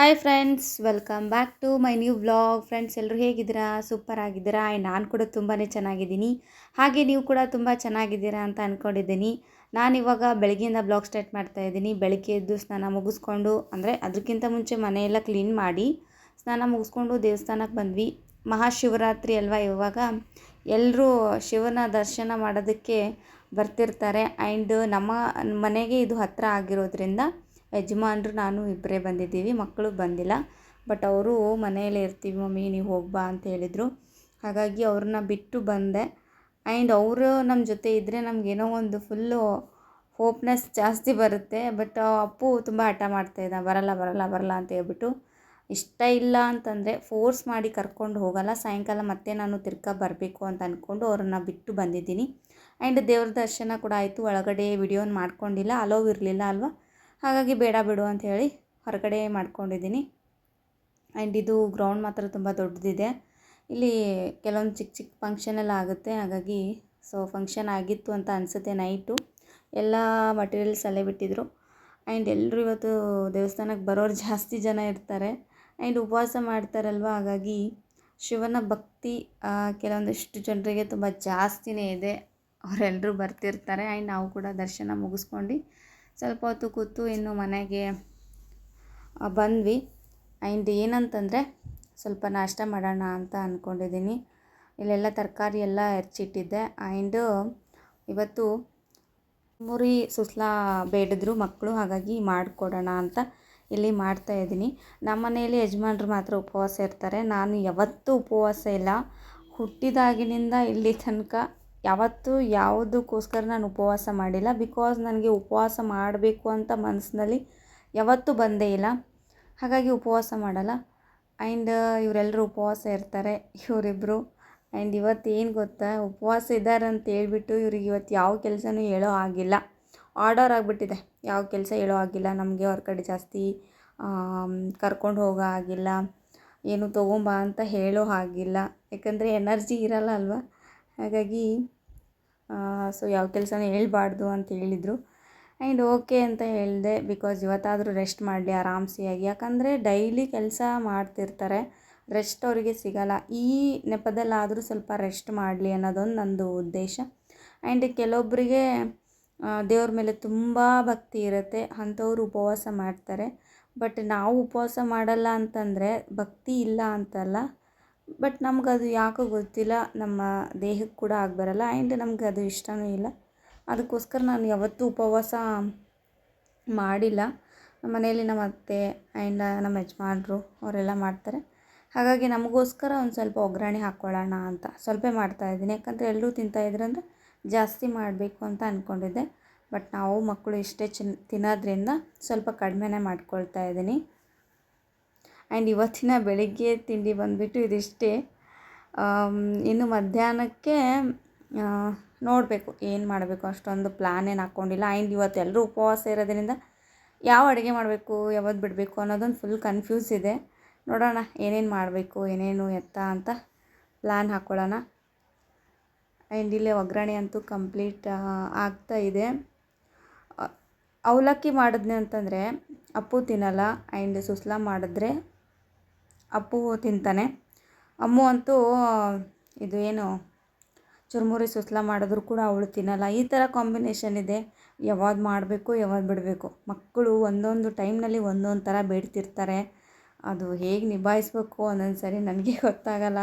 Hi friends welcome back to my new blog friends ಎಲ್ಲರೂ ಹೇಗಿದ್ದೀರಾ? Super ಆಗಿದ್ದೀರಾ? And ನಾನು ಕೂಡ ತುಂಬಾ ಚೆನ್ನಾಗಿದ್ದೀನಿ. ಹಾಗೆ ನೀವು ಕೂಡ ತುಂಬ ಚೆನ್ನಾಗಿದ್ದೀರಾ ಅಂತ ಅಂದ್ಕೊಂಡಿದ್ದೀನಿ ನಾನಿವಾಗ ಬೆಳಗ್ಗೆಯಿಂದ ಬ್ಲಾಗ್ ಸ್ಟಾರ್ಟ್ ಮಾಡ್ತಾ ಇದ್ದೀನಿ. ಬೆಳಗ್ಗೆ ಎದ್ದು ಸ್ನಾನ ಮುಗಿಸ್ಕೊಂಡು, ಅಂದರೆ ಅದಕ್ಕಿಂತ ಮುಂಚೆ ಮನೆಯೆಲ್ಲ ಕ್ಲೀನ್ ಮಾಡಿ ಸ್ನಾನ ಮುಗಿಸ್ಕೊಂಡು ದೇವಸ್ಥಾನಕ್ಕೆ ಬಂದ್ವಿ. ಮಹಾಶಿವರಾತ್ರಿ ಅಲ್ವಾ ಇವಾಗ? ಎಲ್ಲರೂ ಶಿವನ ದರ್ಶನ ಮಾಡೋದಕ್ಕೆ ಬರ್ತಿರ್ತಾರೆ. ಆ್ಯಂಡ್ ನಮ್ಮ ಮನೆಗೆ ಇದು ಹತ್ತಿರ ಆಗಿರೋದ್ರಿಂದ ಯಜಮಾನ್ರು, ನಾನು ಇಬ್ಬರೇ ಬಂದಿದ್ದೀವಿ, ಮಕ್ಕಳು ಬಂದಿಲ್ಲ. ಬಟ್ ಅವರು ಮನೆಯಲ್ಲೇ ಇರ್ತೀವಿ ಮಮ್ಮಿ ನೀವು ಹೋಗ್ಬಾ ಅಂತ ಹೇಳಿದರು. ಹಾಗಾಗಿ ಅವ್ರನ್ನ ಬಿಟ್ಟು ಬಂದೆ. ಆ್ಯಂಡ್ ಅವರು ನಮ್ಮ ಜೊತೆ ಇದ್ದರೆ ನಮಗೇನೋ ಒಂದು ಫುಲ್ಲು ಹೋಪ್ನೆಸ್ ಜಾಸ್ತಿ ಬರುತ್ತೆ. ಬಟ್ ಅಪ್ಪು ತುಂಬ ಹಠ ಮಾಡ್ತಾಯಿದ್ದ ಬರಲ್ಲ ಬರಲ್ಲ ಬರಲ್ಲ ಅಂತ ಹೇಳ್ಬಿಟ್ಟು, ಇಷ್ಟ ಇಲ್ಲ ಅಂತಂದರೆ, ಫೋರ್ಸ್ ಮಾಡಿ ಕರ್ಕೊಂಡು ಹೋಗಲ್ಲ, ಸಾಯಂಕಾಲ ಮತ್ತೆ ನಾನು ತಿರ್ಗಾ ಬರಬೇಕು ಅಂತ ಅಂದ್ಕೊಂಡು ಅವ್ರನ್ನ ಬಿಟ್ಟು ಬಂದಿದ್ದೀನಿ. ಆ್ಯಂಡ್ ದೇವ್ರ ದರ್ಶನ ಕೂಡ ಆಯಿತು. ಒಳಗಡೆ ವಿಡಿಯೋನ ಮಾಡ್ಕೊಂಡಿಲ್ಲ, ಅಲೋವ್ ಇರಲಿಲ್ಲ ಅಲ್ವಾ? ಹಾಗಾಗಿ ಬೇಡ ಬಿಡು ಅಂತ ಹೇಳಿ ಹೊರಗಡೆ ಮಾಡ್ಕೊಂಡಿದ್ದೀನಿ. ಆ್ಯಂಡ್ ಇದು ಗ್ರೌಂಡ್ ಮಾತ್ರ ತುಂಬ ದೊಡ್ಡದಿದೆ. ಇಲ್ಲಿ ಕೆಲವೊಂದು ಚಿಕ್ಕ ಚಿಕ್ಕ ಫಂಕ್ಷನ್ ಎಲ್ಲ ಆಗುತ್ತೆ. ಹಾಗಾಗಿ ಸೊ ಫಂಕ್ಷನ್ ಆಗಿತ್ತು ಅಂತ ಅನಿಸುತ್ತೆ ನೈಟು ಎಲ್ಲ ಮಟೀರಿಯಲ್ಸ್ ಅಲ್ಲೇ ಬಿಟ್ಟಿದ್ರು. ಆ್ಯಂಡ್ ಎಲ್ಲರೂ ಇವತ್ತು ದೇವಸ್ಥಾನಕ್ಕೆ ಬರೋರು ಜಾಸ್ತಿ ಜನ ಇರ್ತಾರೆ. ಆ್ಯಂಡ್ ಉಪವಾಸ ಮಾಡ್ತಾರಲ್ವ? ಹಾಗಾಗಿ ಶಿವನ ಭಕ್ತಿ ಕೆಲವೊಂದಿಷ್ಟು ಜನರಿಗೆ ತುಂಬ ಜಾಸ್ತಿನೇ ಇದೆ. ಅವರೆಲ್ಲರೂ ಬರ್ತಿರ್ತಾರೆ. ಆ್ಯಂಡ್ ನಾವು ಕೂಡ ದರ್ಶನ ಮುಗಿಸ್ಕೊಂಡು ಸ್ವಲ್ಪ ಹೊತ್ತು ಕೂತು ಇನ್ನು ಮನೆಗೆ ಬಂದ್ವಿ. ಆ್ಯಂಡ್ ಏನಂತಂದರೆ, ಸ್ವಲ್ಪ ನಾಷ್ಟ ಮಾಡೋಣ ಅಂತ ಅಂದ್ಕೊಂಡಿದ್ದೀನಿ ಇಲ್ಲೆಲ್ಲ ತರಕಾರಿ ಎಲ್ಲ ಹೆಚ್ಚಿಟ್ಟಿದ್ದೆ ಆ್ಯಂಡ್ ಇವತ್ತು ಮುರಿ ಸುಸ್ಲಾ ಬೇಡಿದ್ರು ಮಕ್ಕಳು ಹಾಗಾಗಿ ಮಾಡಿಕೊಡೋಣ ಅಂತ ಇಲ್ಲಿ ಮಾಡ್ತಾ ಇದ್ದೀನಿ. ನಮ್ಮ ಮನೆಯಲ್ಲಿ ಯಜಮಾನ್ರು ಮಾತ್ರ ಉಪವಾಸ ಇರ್ತಾರೆ. ನಾನು ಯಾವತ್ತೂ ಉಪವಾಸ ಇಲ್ಲ. ಹುಟ್ಟಿದಾಗಿನಿಂದ ಇಲ್ಲಿ ತನಕ ಯಾವತ್ತೂ ಯಾವುದಕ್ಕೋಸ್ಕರ ನಾನು ಉಪವಾಸ ಮಾಡಿಲ್ಲ. ಬಿಕಾಸ್ ನನಗೆ ಉಪವಾಸ ಮಾಡಬೇಕು ಅಂತ ಮನಸ್ಸಿನಲ್ಲಿ ಯಾವತ್ತೂ ಬಂದೇ ಇಲ್ಲ. ಹಾಗಾಗಿ ಉಪವಾಸ ಮಾಡಲ್ಲ. ಆ್ಯಂಡ್ ಇವರೆಲ್ಲರೂ ಉಪವಾಸ ಇರ್ತಾರೆ. ಇವರಿಬ್ಬರು ಆ್ಯಂಡ್ ಇವತ್ತು ಏನು ಗೊತ್ತಾ? ಉಪವಾಸ ಇದ್ದಾರೆ ಅಂತ ಹೇಳ್ಬಿಟ್ಟು ಇವ್ರಿಗೆ ಇವತ್ತು ಯಾವ ಕೆಲಸನೂ ಹೇಳೋ ಆಗಿಲ್ಲ. ಆರ್ಡರ್ ಆಗಿಬಿಟ್ಟಿದೆ. ಯಾವ ಕೆಲಸ ಹೇಳೋ ಆಗಿಲ್ಲ. ನಮಗೆ ಅವ್ರ ಕಡೆ ಜಾಸ್ತಿ ಕರ್ಕೊಂಡು ಹೋಗೋ ಆಗಿಲ್ಲ. ಏನು ತೊಗೊಂಬಾ ಅಂತ ಹೇಳೋ ಹಾಗಿಲ್ಲ ಯಾಕಂದರೆ ಎನರ್ಜಿ ಇರಲ್ಲ ಅಲ್ವಾ? ಹಾಗಾಗಿ ಸೊ ಯಾವ ಕೆಲಸನೂ ಹೇಳ್ಬಾರ್ದು ಅಂತ ಹೇಳಿದರು. ಆ್ಯಂಡ್ ಓಕೆ ಅಂತ ಹೇಳಿದೆ ಬಿಕಾಸ್ ಇವತ್ತಾದರೂ ರೆಸ್ಟ್ ಮಾಡಲಿ ಆರಾಮ್ಸೆಯಾಗಿ. ಯಾಕಂದರೆ ಡೈಲಿ ಕೆಲಸ ಮಾಡ್ತಿರ್ತಾರೆ ರೆಸ್ಟ್ ಅವರಿಗೆ ಸಿಗಲ್ಲ. ಈ ನೆಪದಲ್ಲಾದರೂ ಸ್ವಲ್ಪ ರೆಸ್ಟ್ ಮಾಡಲಿ ಅನ್ನೋದೊಂದು ನಂದು ಉದ್ದೇಶ. ಆ್ಯಂಡ್ ಕೆಲವೊಬ್ಬರಿಗೆ ದೇವ್ರ ಮೇಲೆ ತುಂಬ ಭಕ್ತಿ ಇರುತ್ತೆ, ಅಂಥವ್ರು ಉಪವಾಸ ಮಾಡ್ತಾರೆ. ಬಟ್ ನಾವು ಉಪವಾಸ ಮಾಡಲ್ಲ ಅಂತಂದರೆ ಭಕ್ತಿ ಇಲ್ಲ ಅಂತಲ್ಲ. ಬಟ್ ನಮಗದು ಯಾಕೋ ಗೊತ್ತಿಲ್ಲ, ನಮ್ಮ ದೇಹಕ್ಕೆ ಕೂಡ ಆಗಬರಲ್ಲ. ಆ್ಯಂಡ್ ನಮ್ಗೆ ಅದು ಇಷ್ಟವೂ ಇಲ್ಲ. ಅದಕ್ಕೋಸ್ಕರ ನಾನು ಯಾವತ್ತೂ ಉಪವಾಸ ಮಾಡಿಲ್ಲ. ನಮ್ಮ ಮನೆಯಲ್ಲಿ ನಮ್ಮ ಅತ್ತೆ ಆ್ಯಂಡ್ ನಮ್ಮ ಯಜಮಾನ್ರು ಅವರೆಲ್ಲ ಮಾಡ್ತಾರೆ. ಹಾಗಾಗಿ ನಮಗೋಸ್ಕರ ಒಂದು ಸ್ವಲ್ಪ ಒಗ್ಗರಣೆ ಹಾಕ್ಕೊಳ್ಳೋಣ ಅಂತ ಸ್ವಲ್ಪ ಮಾಡ್ತಾಯಿದ್ದೀನಿ ಯಾಕಂದರೆ ಎಲ್ಲರೂ ತಿಂತಾಯಿದ್ರು ಅಂದರೆ ಜಾಸ್ತಿ ಮಾಡಬೇಕು ಅಂತ ಅಂದ್ಕೊಂಡಿದ್ದೆ ಬಟ್ ನಾವು ಮಕ್ಕಳು ಇಷ್ಟೇ ಚಿನ್, ತಿನ್ನೋದ್ರಿಂದ ಸ್ವಲ್ಪ ಕಡಿಮೆನೇ ಮಾಡ್ಕೊಳ್ತಾ ಇದ್ದೀನಿ. ಆ್ಯಂಡ್ ಇವತ್ತಿನ ಬೆಳಗ್ಗೆ ತಿಂಡಿ ಬಂದುಬಿಟ್ಟು ಇದಿಷ್ಟೇ. ಇನ್ನು ಮಧ್ಯಾಹ್ನಕ್ಕೆ ನೋಡಬೇಕು ಏನು ಮಾಡಬೇಕು. ಅಷ್ಟೊಂದು ಪ್ಲ್ಯಾನ್ ಏನು ಹಾಕ್ಕೊಂಡಿಲ್ಲ ಆ್ಯಂಡ್ ಇವತ್ತು ಎಲ್ಲರೂ ಉಪವಾಸ ಇರೋದ್ರಿಂದ ಯಾವ ಅಡುಗೆ ಮಾಡಬೇಕು ಯಾವತ್ತು ಬಿಡಬೇಕು ಅನ್ನೋದೊಂದು ಫುಲ್ ಕನ್ಫ್ಯೂಸ್ ಇದೆ. ನೋಡೋಣ ಏನೇನು ಮಾಡಬೇಕು, ಏನೇನು ಎತ್ತ ಅಂತ ಪ್ಲ್ಯಾನ್ ಹಾಕ್ಕೊಳ್ಳೋಣ ಆ್ಯಂಡ್ ಇಲ್ಲೇ ಒಗ್ಗರಣೆ ಅಂತೂ ಕಂಪ್ಲೀಟ್ ಆಗ್ತಾ ಇದೆ. ಅವಲಕ್ಕಿ ಮಾಡಿದ್ನೆ ಅಂತಂದರೆ ಅಪ್ಪು ತಿನ್ನಲ್ಲ. ಆ್ಯಂಡ್ ಸುಸ್ಲಾ ಮಾಡಿದ್ರೆ ಅಪ್ಪು ತಿಂತಾನೆ. ಅಮ್ಮು ಅಂತೂ, ಇದು ಏನು, ಚುರುಮುರಿ ಸುಸ್ಲಾ ಮಾಡಿದ್ರು ಕೂಡ ಅವಳು ತಿನ್ನಲ್ಲ. ಈ ಥರ ಕಾಂಬಿನೇಷನ್ ಇದೆ. ಯಾವಾಗ ಮಾಡಬೇಕು ಯಾವಾಗ ಬಿಡಬೇಕು. ಮಕ್ಕಳು ಒಂದೊಂದು ಟೈಮ್ನಲ್ಲಿ ಒಂದೊಂದು ಥರ ಬೇಡ್ತಿರ್ತಾರೆ. ಅದು ಹೇಗೆ ನಿಭಾಯಿಸ್ಬೇಕು ಒಂದೊಂದು ಸರಿ ನನಗೆ ಗೊತ್ತಾಗಲ್ಲ.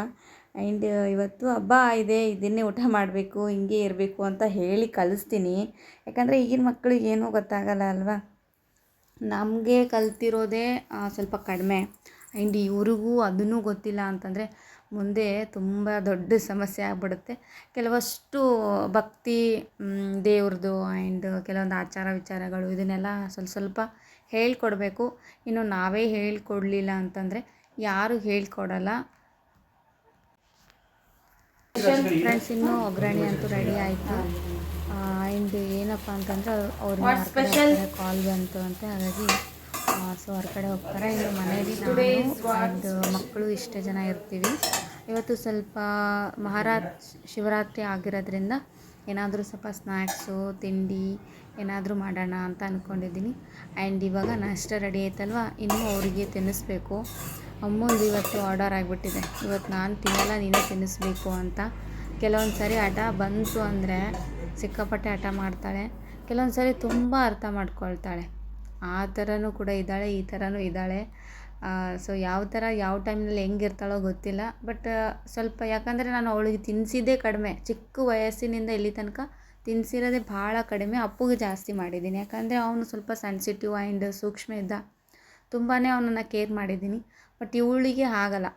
ಆ್ಯಂಡ್ ಇವತ್ತು ಹಬ್ಬ ಇದೆ, ಇದನ್ನೇ ಊಟ ಮಾಡಬೇಕು, ಹಿಂಗೆ ಇರಬೇಕು ಅಂತ ಹೇಳಿ ಕಲಿಸ್ತೀನಿ. ಯಾಕಂದರೆ ಈಗಿನ ಮಕ್ಕಳಿಗೆ ಏನೂ ಗೊತ್ತಾಗಲ್ಲ ಅಲ್ವಾ? ನಮಗೆ ಕಲ್ತಿರೋದೇ ಸ್ವಲ್ಪ ಕಡಿಮೆ. ಆ್ಯಂಡ್ ಇವ್ರಿಗೂ ಅದನ್ನೂ ಗೊತ್ತಿಲ್ಲ ಅಂತಂದರೆ ಮುಂದೆ ತುಂಬ ದೊಡ್ಡ ಸಮಸ್ಯೆ ಆಗಿಬಿಡುತ್ತೆ. ಕೆಲವಷ್ಟು ಭಕ್ತಿ ದೇವ್ರದ್ದು ಆ್ಯಂಡ್ ಕೆಲವೊಂದು ಆಚಾರ ವಿಚಾರಗಳು ಇದನ್ನೆಲ್ಲ ಸ್ವಲ್ಪ ಸ್ವಲ್ಪ ಹೇಳ್ಕೊಡ್ಬೇಕು. ಇನ್ನು ನಾವೇ ಹೇಳ್ಕೊಡ್ಲಿಲ್ಲ ಅಂತಂದರೆ ಯಾರು ಹೇಳ್ಕೊಡಲ್ಲ. ಫ್ರೆಂಡ್ಸ್ ಇನ್ನೂ ಒಗ್ಗರಣೆ ಅಂತೂ ರೆಡಿ ಆಯಿತು? ಆ್ಯಂಡ್ ಏನಪ್ಪ ಅಂತಂದ್ರೆ ಅವ್ರಿಗೆ ಕಾಲ್ ಬಂತು ಅಂತ ಹಾಗಾಗಿ ಸೊ ಹೊರಗಡೆ ಹೋಗ್ತಾರೆ. ಇನ್ನು ಮನೆಯಲ್ಲಿ ನಾನು ಮಕ್ಕಳು ಇಷ್ಟೇ ಜನ ಇರ್ತೀವಿ. ಇವತ್ತು ಸ್ವಲ್ಪ ಮಹಾರಾಜ್ ಶಿವರಾತ್ರಿ ಆಗಿರೋದ್ರಿಂದ ಏನಾದರೂ ಸ್ವಲ್ಪ ಸ್ನ್ಯಾಕ್ಸು ತಿಂಡಿ ಏನಾದರೂ ಮಾಡೋಣ ಅಂತ ಅಂದ್ಕೊಂಡಿದ್ದೀನಿ ಆ್ಯಂಡ್ ಇವಾಗ ನಾಷ್ಟ ರೆಡಿ ಆಯ್ತಲ್ವ ಇನ್ನೂ ಅವರಿಗೆ ತಿನ್ನಿಸ್ಬೇಕು. ಅಮ್ಮಂದು ಇವತ್ತು ಆರ್ಡರ್ ಆಗಿಬಿಟ್ಟಿದೆ. ಇವತ್ತು ನಾನು ತಿನ್ನಲ್ಲ, ನೀನೇ ತಿನ್ನಿಸ್ಬೇಕು ಅಂತ. ಕೆಲವೊಂದು ಸರಿ ಹಠ ಬಂತು ಅಂದರೆ ಸಿಕ್ಕಾಪಟ್ಟೆ ಹಠ ಮಾಡ್ತಾಳೆ. ಕೆಲವೊಂದು ಸರಿ ತುಂಬ ಅರ್ಥ ಮಾಡ್ಕೊಳ್ತಾಳೆ. ಆ ಥರನೂ ಕೂಡ ಇದ್ದಾಳೆ, ಈ ಥರನೂ ಇದ್ದಾಳೆ. ಸೊ ಯಾವ ಥರ, ಯಾವ ಟೈಮ್ನಲ್ಲಿ ಹೆಂಗಿರ್ತಾಳೋ ಗೊತ್ತಿಲ್ಲ. ಬಟ್ ಸ್ವಲ್ಪ ಯಾಕಂದರೆ ನಾನು ಅವಳಿಗೆ ತಿನ್ನಿಸಿದ್ದೇ ಕಡಿಮೆ. ಚಿಕ್ಕ ವಯಸ್ಸಿನಿಂದ ಇಲ್ಲಿ ತನಕ ತಿನ್ನಿಸಿರೋದೇ ಭಾಳ ಕಡಿಮೆ. ಅಪ್ಪುಗೆ ಜಾಸ್ತಿ ಮಾಡಿದ್ದೀನಿ. ಯಾಕಂದರೆ ಅವನು ಸ್ವಲ್ಪ ಸೆನ್ಸಿಟಿವ್ ಆ್ಯಂಡ್ ಸೂಕ್ಷ್ಮ ಇದ್ದ. ತುಂಬಾ ಅವನನ್ನು ಕೇರ್ ಮಾಡಿದ್ದೀನಿ. ಬಟ್ ಇವಳಿಗೆ ಆಗಲ್ಲ.